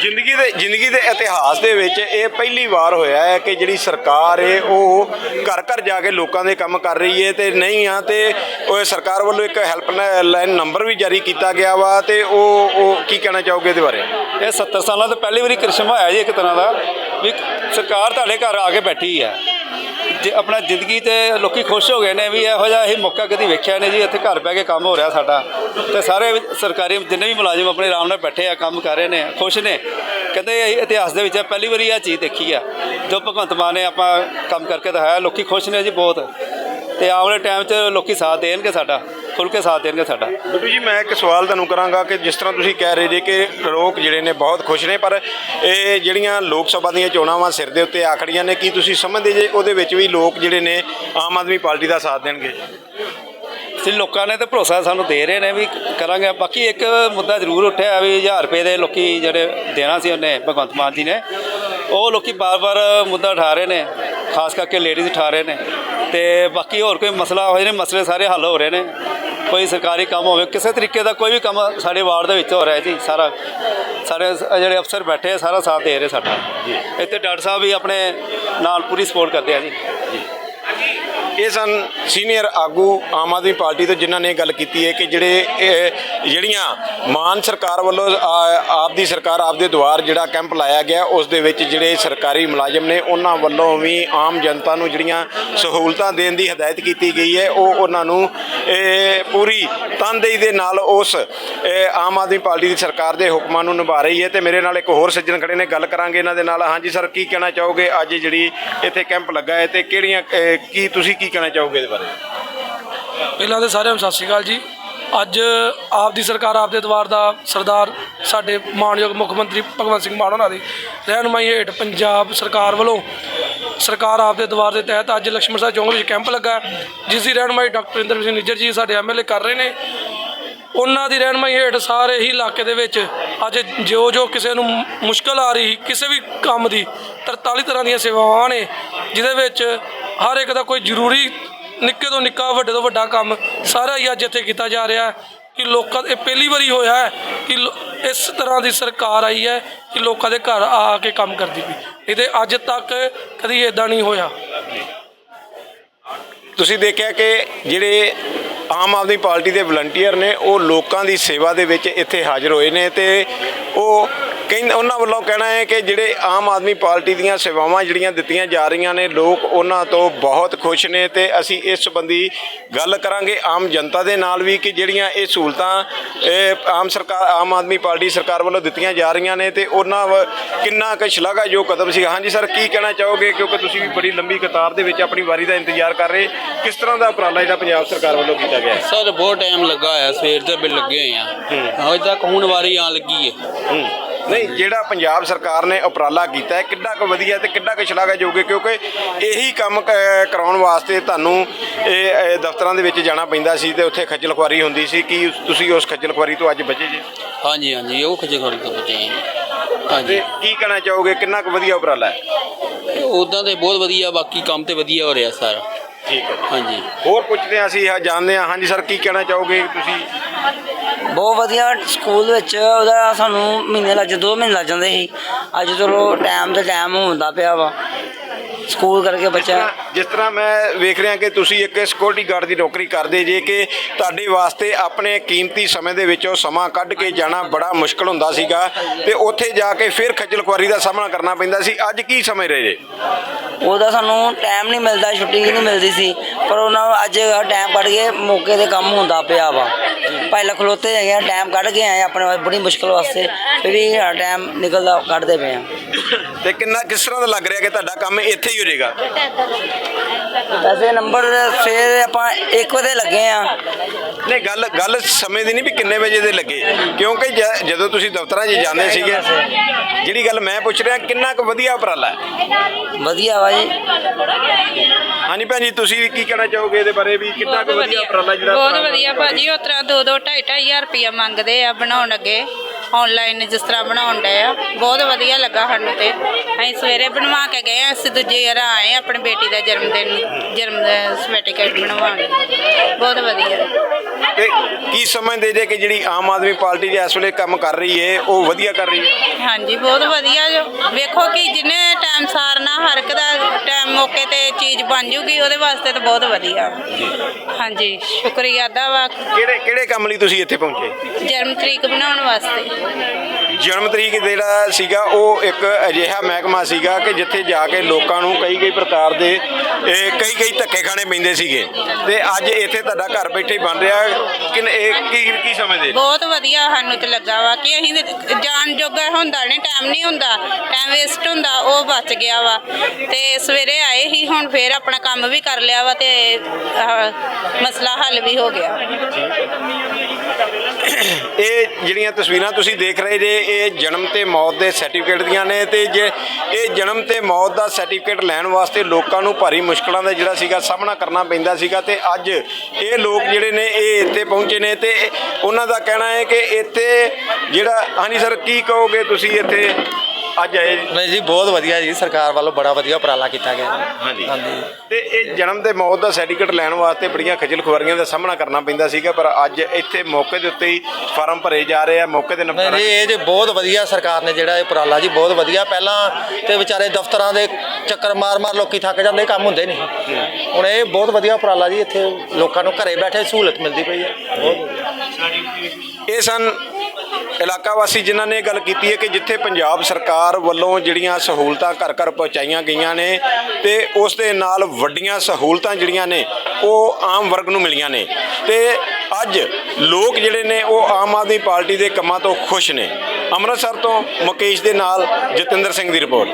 ਜ਼ਿੰਦਗੀ ਦੇ ਜ਼ਿੰਦਗੀ ਦੇ ਇਤਿਹਾਸ ਦੇ ਵਿੱਚ ਇਹ ਪਹਿਲੀ ਵਾਰ ਹੋਇਆ ਹੈ ਕਿ ਜਿਹੜੀ ਸਰਕਾਰ ਹੈ, ਉਹ ਘਰ ਘਰ ਜਾ ਕੇ ਲੋਕਾਂ ਦੇ ਕੰਮ ਕਰ ਰਹੀ ਹੈ ਤੇ ਨਹੀਂ ਆ ਤੇ ਉਹ ਸਰਕਾਰ ਵੱਲੋਂ ਇੱਕ ਹੈਲਪ ਲਾਈਨ ਨੰਬਰ ਵੀ ਜਾਰੀ ਕੀਤਾ ਗਿਆ ਵਾ ਤੇ ਉਹ ਉਹ ਕੀ ਕਹਿਣਾ ਚਾਹੋਗੇ ਇਹਦੇ ਬਾਰੇ? ਇਹ 70 ਸਾਲਾਂ ਤੋਂ ਪਹਿਲੀ ਵਾਰੀ ਕ੍ਰਿਸ਼ਮਾ ਹੋਇਆ ਜੀ ਇੱਕ ਤਰ੍ਹਾਂ ਦਾ, ਵੀ ਸਰਕਾਰ ਤੁਹਾਡੇ ਘਰ ਆ ਕੇ ਬੈਠੀ ਹੈ। ਜੇ ਆਪਣਾ ਜ਼ਿੰਦਗੀ ਤੇ ਲੋਕੀ ਖੁਸ਼ ਹੋ ਗਏ ਨੇ ਵੀ ਇਹੋ ਜਿਹਾ ਇਹ ਮੌਕਾ ਕਦੀ ਵੇਖਿਆ ਨਹੀਂ ਜੀ, ਇੱਥੇ ਘਰ ਬਹਿ ਕੇ ਕੰਮ ਹੋ ਰਿਹਾ ਸਾਡਾ। ਤੇ ਸਾਰੇ ਸਰਕਾਰੀ ਜਿੰਨੇ ਵੀ ਮੁਲਾਜ਼ਮ ਆਪਣੇ ਆਰਾਮ ਨਾਲ ਬੈਠੇ ਆ, ਕੰਮ ਕਰ ਰਹੇ ਨੇ, ਖੁਸ਼ ਨੇ। ਕਹਿੰਦੇ ਇਹ ਇਤਿਹਾਸ ਦੇ ਵਿੱਚ ਇਹ ਪਹਿਲੀ ਵਾਰੀ ਇਹ ਚੀਜ਼ ਦੇਖੀ ਆ। ਜੋ ਭਗਵੰਤ ਮਾਨ ਨੇ ਆਪਾਂ ਕੰਮ ਕਰਕੇ ਦਿਖਾਇਆ, ਲੋਕੀ ਖੁਸ਼ ਨੇ ਜੀ ਬਹੁਤ। ਤੇ ਆਉਣ ਵਾਲੇ ਟਾਈਮ 'ਚ ਲੋਕੀ ਸਾਥ ਦੇਣਗੇ ਸਾਡਾ ਖੁੱਲ੍ਹ ਕੇ ਸਾਥ ਦੇਣਗੇ ਸਾਡਾ। ਬਿੱਟੂ ਜੀ ਮੈਂ ਇੱਕ ਸਵਾਲ ਤੁਹਾਨੂੰ ਕਰਾਂਗਾ ਕਿ ਜਿਸ ਤਰ੍ਹਾਂ ਤੁਸੀਂ ਕਹਿ ਰਹੇ ਜੇ ਕਿ ਲੋਕ ਜਿਹੜੇ ਨੇ ਬਹੁਤ ਖੁਸ਼ ਨੇ ਪਰ ਇਹ ਜਿਹੜੀਆਂ ਲੋਕ ਸਭਾ ਦੀਆਂ ਚੋਣਾਂ ਵਾਂ ਸਿਰ ਦੇ ਉੱਤੇ ਆਖੜੀਆਂ ਨੇ ਕੀ ਤੁਸੀਂ ਸਮਝਦੇ ਜੇ ਉਹਦੇ ਵਿੱਚ ਵੀ ਲੋਕ ਜਿਹੜੇ ਨੇ ਆਮ ਆਦਮੀ ਪਾਰਟੀ ਦਾ ਸਾਥ ਦੇਣਗੇ? ਸੀ ਲੋਕਾਂ ਨੇ ਤੇ ਭਰੋਸਾ ਸਾਨੂੰ ਦੇ ਰਹੇ ਨੇ ਵੀ ਕਰਾਂਗੇ ਬਾਕੀ ਇੱਕ ਮੁੱਦਾ ਜ਼ਰੂਰ ਉੱਠਿਆ ਵੀ 1000 ਰੁਪਏ ਦੇ ਲੋਕੀ ਜਿਹੜੇ ਦੇਣਾ ਸੀ ਉਹਨੇ ਭਗਵੰਤ ਮਾਨ ਜੀ ਨੇ ਉਹ ਲੋਕੀ ਬਾਰ-ਬਾਰ ਮੁੱਦਾ ਉਠਾ ਰਹੇ ਨੇ ਖਾਸ ਕਰਕੇ ਲੇਡੀਜ਼ ਉਠਾ ਰਹੇ ਨੇ। ਤੇ ਬਾਕੀ ਹੋਰ ਕੋਈ ਮਸਲਾ ਹੋਏ ਨੇ ਮਸਲੇ ਸਾਰੇ ਹੱਲ ਹੋ ਰਹੇ ਨੇ। ਕੋਈ ਸਰਕਾਰੀ ਕੰਮ ਹੋਵੇ ਕਿਸੇ ਤਰੀਕੇ ਦਾ ਕੋਈ ਵੀ ਕੰਮ ਸਾਡੇ ਵਾਰਡ ਦੇ ਵਿੱਚ ਹੋ ਰਿਹਾ ਜੀ ਸਾਰਾ ਸਾਰੇ ਜਿਹੜੇ ਅਫਸਰ ਬੈਠੇ ਆ ਸਾਰਾ ਸਾਥ ਦੇ ਰਹੇ ਸਾਡਾ। ਇੱਥੇ ਡਾਕਟਰ ਸਾਹਿਬ ਵੀ ਆਪਣੇ ਨਾਲ ਪੂਰੀ ਸਪੋਰਟ ਕਰਦੇ ਆ ਜੀ। ਇਹ ਸਨ ਸੀਨੀਅਰ ਆਗੂ ਆਮ ਆਦਮੀ ਪਾਰਟੀ ਤੋਂ ਜਿਨ੍ਹਾਂ ਨੇ ਗੱਲ ਕੀਤੀ ਹੈ ਕਿ ਜਿਹੜੇ ਜਿਹੜੀਆਂ ਮਾਨ ਸਰਕਾਰ ਵੱਲੋਂ ਆ- ਆਪ ਦੀ ਸਰਕਾਰ, ਆਪ ਦੇ ਦੁਆਰ ਜਿਹੜਾ ਕੈਂਪ ਲਾਇਆ ਗਿਆ, ਉਸ ਦੇ ਵਿੱਚ ਜਿਹੜੇ ਸਰਕਾਰੀ ਮੁਲਾਜ਼ਮ ਨੇ, ਉਹਨਾਂ ਵੱਲੋਂ ਵੀ ਆਮ ਜਨਤਾ ਨੂੰ ਜਿਹੜੀਆਂ ਸਹੂਲਤਾਂ ਦੇਣ ਦੀ ਹਦਾਇਤ ਕੀਤੀ ਗਈ ਹੈ, ਉਹ ਉਹਨਾਂ ਨੂੰ ਪੂਰੀ ਤਨਦੇਹੀ ਦੇ ਨਾਲ ਉਸ ਆਮ ਆਦਮੀ ਪਾਰਟੀ ਦੀ ਸਰਕਾਰ ਦੇ ਹੁਕਮਾਂ ਨੂੰ ਨਿਭਾ ਰਹੀ ਹੈ ਤੇ ਮੇਰੇ ਨਾਲ ਇੱਕ ਹੋਰ ਸੱਜਣ ਖੜੇ ਨੇ, ਗੱਲ ਕਰਾਂਗੇ ਇਹਨਾਂ ਦੇ ਨਾਲ। ਹਾਂਜੀ, ਸਰ, ਕੀ ਕਹਿਣਾ ਚਾਹੋਗੇ? ਅੱਜ ਜਿਹੜੀ ਇੱਥੇ ਕੈਂਪ ਲੱਗਾ ਹੈ ਤੇ ਕਿਹੜੀਆਂ ਕੀ ਤੁਸੀਂ ਕੀ ਕਹਿਣਾ ਚਾਹੋਗੇ ਇਹਦੇ ਬਾਰੇ? ਪਹਿਲਾਂ ਤਾਂ ਸਾਰਿਆਂ ਨੂੰ ਸਤਿ ਸ਼੍ਰੀ ਅਕਾਲ ਜੀ। ਅੱਜ ਆਪ ਦੀ ਸਰਕਾਰ ਆਪ ਦੇ ਦਵਾਰ ਦਾ ਸਰਦਾਰ ਸਾਡੇ ਮਾਨਯੋਗ ਮੁੱਖ ਮੰਤਰੀ ਭਗਵੰਤ ਸਿੰਘ ਮਾਨ ਉਹਨਾਂ ਦੀ ਰਹਿਨੁਮਾਈ ਹੇਠ ਪੰਜਾਬ ਸਰਕਾਰ ਵੱਲੋਂ ਸਰਕਾਰ ਆਪ ਦੇ ਦਵਾਰ ਦੇ ਤਹਿਤ ਅੱਜ ਲక్ష్ਮਣ ਸਾਹਿਬ ਚੌਂਕ ਵਿੱਚ ਕੈਂਪ ਲੱਗਾ ਜਿਸ ਦੀ ਰਹਿਨੁਮਾਈ ਡਾਕਟਰ ਇੰਦਰ ਸਿੰਘ ਨਿੱਜਰ ਜੀ, ਸਾਡੇ ਐਮਐਲਏ ਕਰ ਰਹੇ ਨੇ। ਉਹਨਾਂ ਦੀ ਰਹਿਨੁਮਾਈ ਹੇਠ ਸਾਰੇ ਹੀ ਇਲਾਕੇ ਦੇ ਵਿੱਚ ਅੱਜ ਜੋ ਜੋ ਕਿਸੇ ਨੂੰ ਮੁ- ਮੁਸ਼ਕਲ ਆ ਰਹੀ, ਕਿਸੇ ਵੀ ਕੰਮ ਦੀ 43 ਤਰ੍ਹਾਂ ਦੀਆਂ ਸੇਵਾਵਾਂ ਨੇ, ਜਿਹਦੇ ਵਿੱਚ ਹਰ ਇੱਕ ਦਾ ਕੋਈ ਜ਼ਰੂਰੀ ਨਿੱਕੇ ਤੋਂ ਨਿੱਕਾ, ਵੱਡੇ ਤੋਂ ਵੱਡਾ ਕੰਮ ਸਾਰਾ ਹੀ ਅੱਜ ਇੱਥੇ ਕੀਤਾ ਜਾ ਰਿਹਾ ਹੈ ਕਿ ਲੋਕਾਂ ਇਹ ਪਹਿਲੀ ਵਾਰੀ ਹੋਇਆ ਹੈ ਕਿ ਲੋ- ਇਸ ਤਰ੍ਹਾਂ ਦੀ ਸਰਕਾਰ ਆਈ ਹੈ ਕਿ ਲੋਕਾਂ ਦੇ ਘਰ ਆ ਕੇ ਕੰਮ ਕਰਦੀ ਪਈ। ਇਹਦੇ ਅੱਜ ਤੱਕ ਕਦੀ ਇਦਾਂ ਨਹੀਂ ਹੋਇਆ। ਤੁਸੀਂ ਦੇਖਿਆ ਕਿ ਜਿਹੜੇ ਆਮ ਆਦਮੀ ਪਾਰਟੀ ਦੇ ਵਲੰਟੀਅਰ ਨੇ, ਉਹ ਲੋਕਾਂ ਦੀ ਸੇਵਾ ਦੇ ਵਿੱਚ ਇੱਥੇ ਹਾਜ਼ਰ ਹੋਏ ਨੇ ਤੇ ਉਹ ਕਹਿੰਦੇ ਉਹਨਾਂ ਵੱਲੋਂ ਕਹਿਣਾ ਹੈ ਕਿ ਜਿਹੜੇ ਆਮ ਆਦਮੀ ਪਾਰਟੀ ਦੀਆਂ ਸੇਵਾਵਾਂ ਜਿਹੜੀਆਂ ਦਿੱਤੀਆਂ ਜਾ ਰਹੀਆਂ ਨੇ ਲੋਕ ਉਹਨਾਂ ਤੋਂ ਬਹੁਤ ਖੁਸ਼ ਨੇ ਤੇ ਅਸੀਂ ਇਸ ਸੰਬੰਧੀ ਗੱਲ ਕਰਾਂਗੇ ਆਮ ਜਨਤਾ ਦੇ ਨਾਲ ਵੀ ਕਿ ਜਿਹੜੀਆਂ ਇਹ ਸਹੂਲਤਾਂ ਇਹ ਆਮ ਸਰਕਾਰ ਆਮ ਆਦਮੀ ਪਾਰਟੀ ਸਰਕਾਰ ਵੱਲੋਂ ਦਿੱਤੀਆਂ ਜਾ ਰਹੀਆਂ ਨੇ ਤੇ ਉਹਨਾਂ ਕਿੰਨਾ ਕੁ ਸ਼ਲਾਘਾਯੋਗ ਕਦਮ ਸੀ ਹਾਂਜੀ ਸਰ ਕੀ ਕਹਿਣਾ ਚਾਹੋਗੇ? ਕਿਉਂਕਿ ਤੁਸੀਂ ਵੀ ਬੜੀ ਲੰਬੀ ਕਤਾਰ ਦੇ ਵਿੱਚ ਆਪਣੀ ਵਾਰੀ ਦਾ ਇੰਤਜ਼ਾਰ ਕਰ ਰਹੇ। ਕਿਸ ਤਰ੍ਹਾਂ ਦਾ ਉਪਰਾਲਾ ਜਿਹੜਾ ਪੰਜਾਬ ਸਰਕਾਰ ਵੱਲੋਂ ਕੀਤਾ ਗਿਆ? ਹੈ ਸਰ ਬਹੁਤ ਟਾਈਮ ਲੱਗਾ ਹੋਇਆ ਸਵੇਰ ਦੇ ਬਿਲ ਲੱਗੇ ਹੋਏ ਆ। ਹਜੇ ਤੱਕ ਹੁਣ ਵਾਰੀ ਆਣ ਲੱਗੀ ਹੈ। ਹੂੰ। ਨਹੀਂ ਜਿਹੜਾ ਪੰਜਾਬ ਸਰਕਾਰ ਨੇ ਉਪਰਾਲਾ ਕੀਤਾ ਹੈ ਕਿੱਡਾ ਕੁ ਵਧੀਆ ਤੇ ਕਿੱਡਾ ਕੁ ਸ਼ਲਾਘਾਯੋਗ ਹੈ ਕਿਉਂਕਿ ਇਹੀ ਕੰਮ ਕ- ਕਰਾਉਣ ਵਾਸਤੇ ਤੁਹਾਨੂੰ ਇਹ ਇਹ ਦਫ਼ਤਰਾਂ ਦੇ ਵਿੱਚ ਜਾਣਾ ਪੈਂਦਾ ਸੀ ਤੇ ਉੱਥੇ ਖੱਜਲ ਖੁਆਰੀ ਹੁੰਦੀ ਸੀ। ਕੀ ਤੁਸੀਂ ਉਸ ਖੱਜਲ ਖੁਆਰੀ ਤੋਂ ਅੱਜ ਬਚੇ ਜੀ? ਹਾਂਜੀ ਹਾਂਜੀ ਉਹ ਖਜੇ ਖੜੀ ਤੋਂ ਬਚੇ ਤੇ ਹਾਂਜੀ। ਕੀ ਕਹਿਣਾ ਚਾਹੋਗੇ? ਕਿੰਨਾ ਕੁ ਵਧੀਆ ਉਪਰਾਲਾ ਹੈ? ਉਦਾਂ ਤੇ ਬਹੁਤ ਵਧੀਆ ਬਾਕੀ ਕੰਮ ਤੇ ਵਧੀਆ ਹੋ ਰਿਹਾ ਸਾਰਾ। ਠੀਕ ਹੈ। ਹਾਂਜੀ। ਹੋਰ ਪੁੱਛਦੇ ਹਾਂ ਅਸੀਂ ਹਾਂ, ਜਾਣਦੇ ਹਾਂ। ਹਾਂਜੀ ਸਰ ਕੀ ਕਹਿਣਾ ਚਾਹੋਗੇ ਤੁਸੀਂ? ਬਹੁਤ ਵਧੀਆ ਸਕੂਲ ਵਿੱਚ ਉਹਦਾ ਸਾਨੂੰ ਮਹੀਨੇ ਲੱਗ ਦੋ ਮਹੀਨੇ ਲੱਗ ਜਾਂਦੇ ਸੀ। ਅੱਜ ਚਲੋ ਟਾਈਮ ਤੇ ਟਾਈਮ ਹੁੰਦਾ ਪਿਆ ਵਾ। ਸਕੂਲ ਕਰਕੇ ਬੱਚਾ ਜਿਸ ਤਰ੍ਹਾਂ ਮੈਂ ਵੇਖ ਰਿਹਾ ਕਿ ਤੁਸੀਂ ਇੱਕ ਸਿਕਿਉਰਿਟੀ ਗਾਰਡ ਦੀ ਨੌਕਰੀ ਕਰਦੇ ਜੇ ਕਿ ਤੁਹਾਡੇ ਵਾਸਤੇ ਆਪਣੇ ਕੀਮਤੀ ਸਮੇਂ ਦੇ ਵਿੱਚੋਂ ਸਮਾਂ ਕੱਢ ਕੇ ਜਾਣਾ ਬੜਾ ਮੁਸ਼ਕਲ ਹੁੰਦਾ ਸੀਗਾ ਤੇ ਉੱਥੇ ਜਾ ਕੇ ਫਿਰ ਖੱਜਲ ਖੁਆਰੀ ਦਾ ਸਾਹਮਣਾ ਕਰਨਾ ਪੈਂਦਾ ਸੀ। ਅੱਜ ਕੀ ਸਮਝ ਰਹੇ ਜੇ? ਉਹਦਾ ਸਾਨੂੰ ਟਾਈਮ ਨਹੀਂ ਮਿਲਦਾ ਛੁੱਟੀ ਨਹੀਂ ਮਿਲਦੀ ਸੀ ਪਰ ਉਹਨਾਂ ਨੂੰ ਅੱਜ ਟਾਈਮ ਕੱਢ ਕੇ ਮੌਕੇ ਤੇ ਕੰਮ ਹੁੰਦਾ ਪਿਆ ਵਾ। ਪਹਿਲਾਂ ਖਲੋਤੇ ਹੈਗੇ ਟਾਈਮ ਕੱਢ ਕੇ ਆਏ ਆਪਣੇ ਵਾਸਤੇ ਬੜੀ ਮੁਸ਼ਕਲ ਵਾਸਤੇ ਫਿਰ ਵੀ ਟਾਈਮ ਨਿਕਲਦਾ ਕੱਢਦੇ ਪਏ ਆ। ਤੇ ਕਿੰਨਾ ਕਿਸ ਤਰ੍ਹਾਂ ਦਾ ਲੱਗ ਰਿਹਾ ਕਿ ਤੁਹਾਡਾ ਕੰਮ ਇੱਥੇ ਹੀ ਹੋ ਜਾਏਗਾ ਵੈਸੇ ਨੰਬਰ ਸਵੇਰ ਆਪਾਂ 1 ਵਜੇ ਲੱਗੇ ਆ। ਨਹੀਂ ਗੱਲ ਗੱਲ ਸਮੇਂ ਦੀ ਨਹੀਂ ਵੀ ਕਿੰਨੇ ਵਜੇ ਦੇ ਲੱਗੇ। ਕਿਉਂਕਿ ਜ- ਜਦੋਂ ਤੁਸੀਂ ਦਫ਼ਤਰਾਂ 'ਚ ਜਾਂਦੇ ਸੀਗੇ ਜਿਹੜੀ ਗੱਲ ਮੈਂ ਪੁੱਛ ਰਿਹਾ ਕਿੰਨਾ ਕੁ ਵਧੀਆ ਉਪਰਾਲਾ ਹੈ? ਵਧੀਆ ਵਾ ਜੀ। ਹਾਂਜੀ ਭੈਣ ਜੀ ਤੁਸੀਂ ਕੀ ਕਹਿਣਾ ਚਾਹੋਗੇ ਇਹਦੇ ਬਾਰੇ ਵੀ? ਕਿੰਨਾ ਕੁ ਵਧੀਆ ਉਪਰਾਲਾ ਜਿਹੜਾ ਬਹੁਤ ਉਪਰਾਲਾ ਵਧੀਆ ਭਾਜੀ ਉਸ ਤਰ੍ਹਾਂ ਦੋ ਦੋ ਢਾਈ ਢਾਈ ਹਜ਼ਾਰ ਰੁਪਇਆ ਮੰਗਦੇ ਆ ਬਣਾਉਣ ਅੱਗੇ ਆਨਲਾਈਨ ਜਿਸ ਤਰ੍ਹਾਂ ਬਣਾਉਣ ਡਏ ਆ। ਬਹੁਤ ਵਧੀਆ ਲੱਗਾ ਸਾਨੂੰ ਤੇ। ਅਸੀਂ ਸਵੇਰੇ ਬਣਵਾ ਕੇ ਗਏ ਅਸੀਂ ਦੂਜੇ ਵਾਰ ਆਏ ਆ ਆਪਣੀ ਬੇਟੀ ਦਾ ਜਨਮ ਦਿਨ ਜਨਮ ਸਰਟੀਫਿਕੇਟ ਬਣਵਾਉਣ ਬਹੁਤ ਵਧੀਆ। ਤੇ ਕੀ ਸਮਝਦੇ ਜੇ ਕਿ ਜਿਹੜੀ ਆਮ ਆਦਮੀ ਪਾਰਟੀ ਜੇ ਇਸ ਵੇਲੇ ਕੰਮ ਕਰ ਰਹੀ ਹੈ ਉਹ ਵਧੀਆ ਕਰ ਰਹੀ ਹੈ ਹਾਂਜੀ ਬਹੁਤ ਵਧੀਆ ਜੋ। ਵੇਖੋ ਕਿ ਜਿੰਨੇ ਟਾਈਮ ਸਾਰਨਾ ਹਰ ਇੱਕ ਦਾ ਟਾਈਮ ਮੌਕੇ ਤੇ ਚੀਜ਼ ਬਣ ਜੂਗੀ ਉਹਦੇ ਵਾਸਤੇ ਤਾਂ ਬਹੁਤ ਵਧੀਆ। ਹਾਂਜੀ ਸ਼ੁਕਰੀਆ ਅਦਾ ਵਾ। ਕਿਹੜੇ ਕਿਹੜੇ ਕੰਮ ਲਈ ਤੁਸੀਂ ਇੱਥੇ ਪਹੁੰਚੇ? ਜਨਮ ਤਰੀਕ ਬਣਾਉਣ ਵਾਸਤੇ। ਜਨਮ ਤਰੀਕ ਜਿਹੜਾ ਸੀਗਾ ਉਹ ਇੱਕ ਅਜਿਹਾ ਮਹਿਕਮਾ ਸੀਗਾ ਕਿ ਜਿੱਥੇ ਜਾ ਕੇ ਲੋਕਾਂ ਨੂੰ ਕਈ ਕਈ ਪ੍ਰਕਾਰ ਦੇ ਇਹ ਕਈ ਕਈ ਧੱਕੇ ਖਾਣੇ ਪੈਂਦੇ ਸੀਗੇ। ਤੇ ਅੱਜ ਇੱਥੇ ਤੁਹਾਡਾ ਘਰ ਬੈਠੇ ਬਣ ਰਿਹਾ ਕਿ ਇਹ ਕੀ ਕੀ ਸਮਝਦੇ? ਬਹੁਤ ਵਧੀਆ ਸਾਨੂੰ ਤੇ ਲੱਗਾ ਵਾ ਕਿ ਅਸੀਂ ਜਾਣ ਜੋਗਾ ਹੁੰਦਾ ਨਹੀਂ ਟਾਈਮ ਨਹੀਂ ਹੁੰਦਾ। ਟਾਈਮ ਵੇਸਟ ਹੁੰਦਾ ਉਹ ਬਚ ਗਿਆ ਵਾ। ਤੇ ਸਵੇਰੇ ਆਏ ਹੀ ਹੁਣ ਫੇਰ ਆਪਣਾ ਕੰਮ ਵੀ ਕਰ ਲਿਆ ਵਾ ਤੇ ਮਸਲਾ ਹੱਲ ਵੀ ਹੋ ਗਿਆ। ਇਹ ਜਿਹੜੀਆਂ ਤਸਵੀਰਾਂ ਤੁਸੀਂ ਦੇਖ ਰਹੇ ਜੇ, ਇਹ ਜਨਮ ਤੇ ਮੌਤ ਦੇ ਸਰਟੀਫਿਕੇਟ ਦੀਆਂ ਨੇ ਤੇ ਜੇ ਇਹ ਜਨਮ ਤੇ ਮੌਤ ਦਾ ਸਰਟੀਫਿਕੇਟ ਲੈਣ ਵਾਸਤੇ ਲੋਕਾਂ ਨੂੰ ਭਾਰੀ ਮੁਸ਼ਕਲਾਂ ਦਾ ਜਿਹੜਾ ਸੀਗਾ ਸਾਹਮਣਾ ਕਰਨਾ ਪੈਂਦਾ ਸੀਗਾ ਤੇ ਅੱਜ ਇਹ ਲੋਕ ਜਿਹੜੇ ਨੇ, ਇਹ ਇੱਥੇ ਪਹੁੰਚੇ ਨੇ ਤੇ ਉਹਨਾਂ ਦਾ ਕਹਿਣਾ ਹੈ ਕਿ ਇੱਥੇ ਜਿਹੜਾ, ਹਾਂਜੀ ਸਰ, ਕੀ ਕਹੋਗੇ ਤੁਸੀਂ ਇੱਥੇ? ਅੱਜ ਆਏ ਜੀ? ਨਹੀਂ ਜੀ ਬਹੁਤ ਵਧੀਆ ਜੀ ਸਰਕਾਰ ਵੱਲੋਂ ਬੜਾ ਵਧੀਆ ਉਪਰਾਲਾ ਕੀਤਾ ਗਿਆ। ਹਾਂਜੀ। ਤੇ ਇਹ ਜਨਮ ਤੇ ਮੌਤ ਦਾ ਸਰਟੀਫਿਕੇਟ ਲੈਣ ਵਾਸਤੇ ਬੜੀਆਂ ਖੱਜਲ ਖੁਆਰੀਆਂ ਦਾ ਸਾਹਮਣਾ ਕਰਨਾ ਪੈਂਦਾ ਸੀਗਾ ਪਰ ਅੱਜ ਇੱਥੇ ਮੌਕੇ ਦੇ ਉੱਤੇ ਹੀ ਫਾਰਮ ਭਰੇ ਜਾ ਰਹੇ ਆ ਮੌਕੇ ਤੇ ਨਹੀਂ ਨਿਪਟਾਰਾ ਜੀ ਇਹ ਜੇ ਬਹੁਤ ਵਧੀਆ ਸਰਕਾਰ ਨੇ ਜਿਹੜਾ ਇਹ ਉਪਰਾਲਾ ਜੀ ਬਹੁਤ ਵਧੀਆ। ਪਹਿਲਾਂ ਤੇ ਵਿਚਾਰੇ ਦਫ਼ਤਰਾਂ ਦੇ ਚੱਕਰ ਮਾਰ-ਮਾਰ ਲੋਕੀ ਥੱਕ ਜਾਂਦੇ ਕੰਮ ਹੁੰਦੇ ਨਹੀਂ। ਹੁਣ ਇਹ ਬਹੁਤ ਵਧੀਆ ਉਪਰਾਲਾ ਜੀ ਇੱਥੇ ਲੋਕਾਂ ਨੂੰ ਘਰੇ ਬੈਠੇ ਸਹੂਲਤ ਮਿਲਦੀ ਪਈ ਹੈ। ਬਹੁਤ ਇਹ ਸਨ ਇਲਾਕਾ ਵਾਸੀ ਜਿਨ੍ਹਾਂ ਨੇ ਗੱਲ ਕੀਤੀ ਹੈ ਕਿ ਜਿੱਥੇ ਪੰਜਾਬ ਸਰਕਾਰ ਵੱਲੋਂ ਜਿਹੜੀਆਂ ਸਹੂਲਤਾਂ ਘਰ ਘਰ ਪਹੁੰਚਾਈਆਂ ਗਈਆਂ ਨੇ ਤੇ ਉਸ ਦੇ ਨਾਲ ਵੱਡੀਆਂ ਸਹੂਲਤਾਂ ਜਿਹੜੀਆਂ ਨੇ ਉਹ ਆਮ ਵਰਗ ਨੂੰ ਮਿਲੀਆਂ ਨੇ। ਤੇ ਅੱਜ ਲੋਕ ਜਿਹੜੇ ਨੇ ਉਹ ਆਮ ਆਦਮੀ ਪਾਰਟੀ ਦੇ ਕੰਮਾਂ ਤੋਂ ਖੁਸ਼ ਨੇ। ਅੰਮ੍ਰਿਤਸਰ ਤੋਂ ਮੁਕੇਸ਼ ਦੇ ਨਾਲ ਜਤਿੰਦਰ ਸਿੰਘ ਦੀ ਰਿਪੋਰਟ।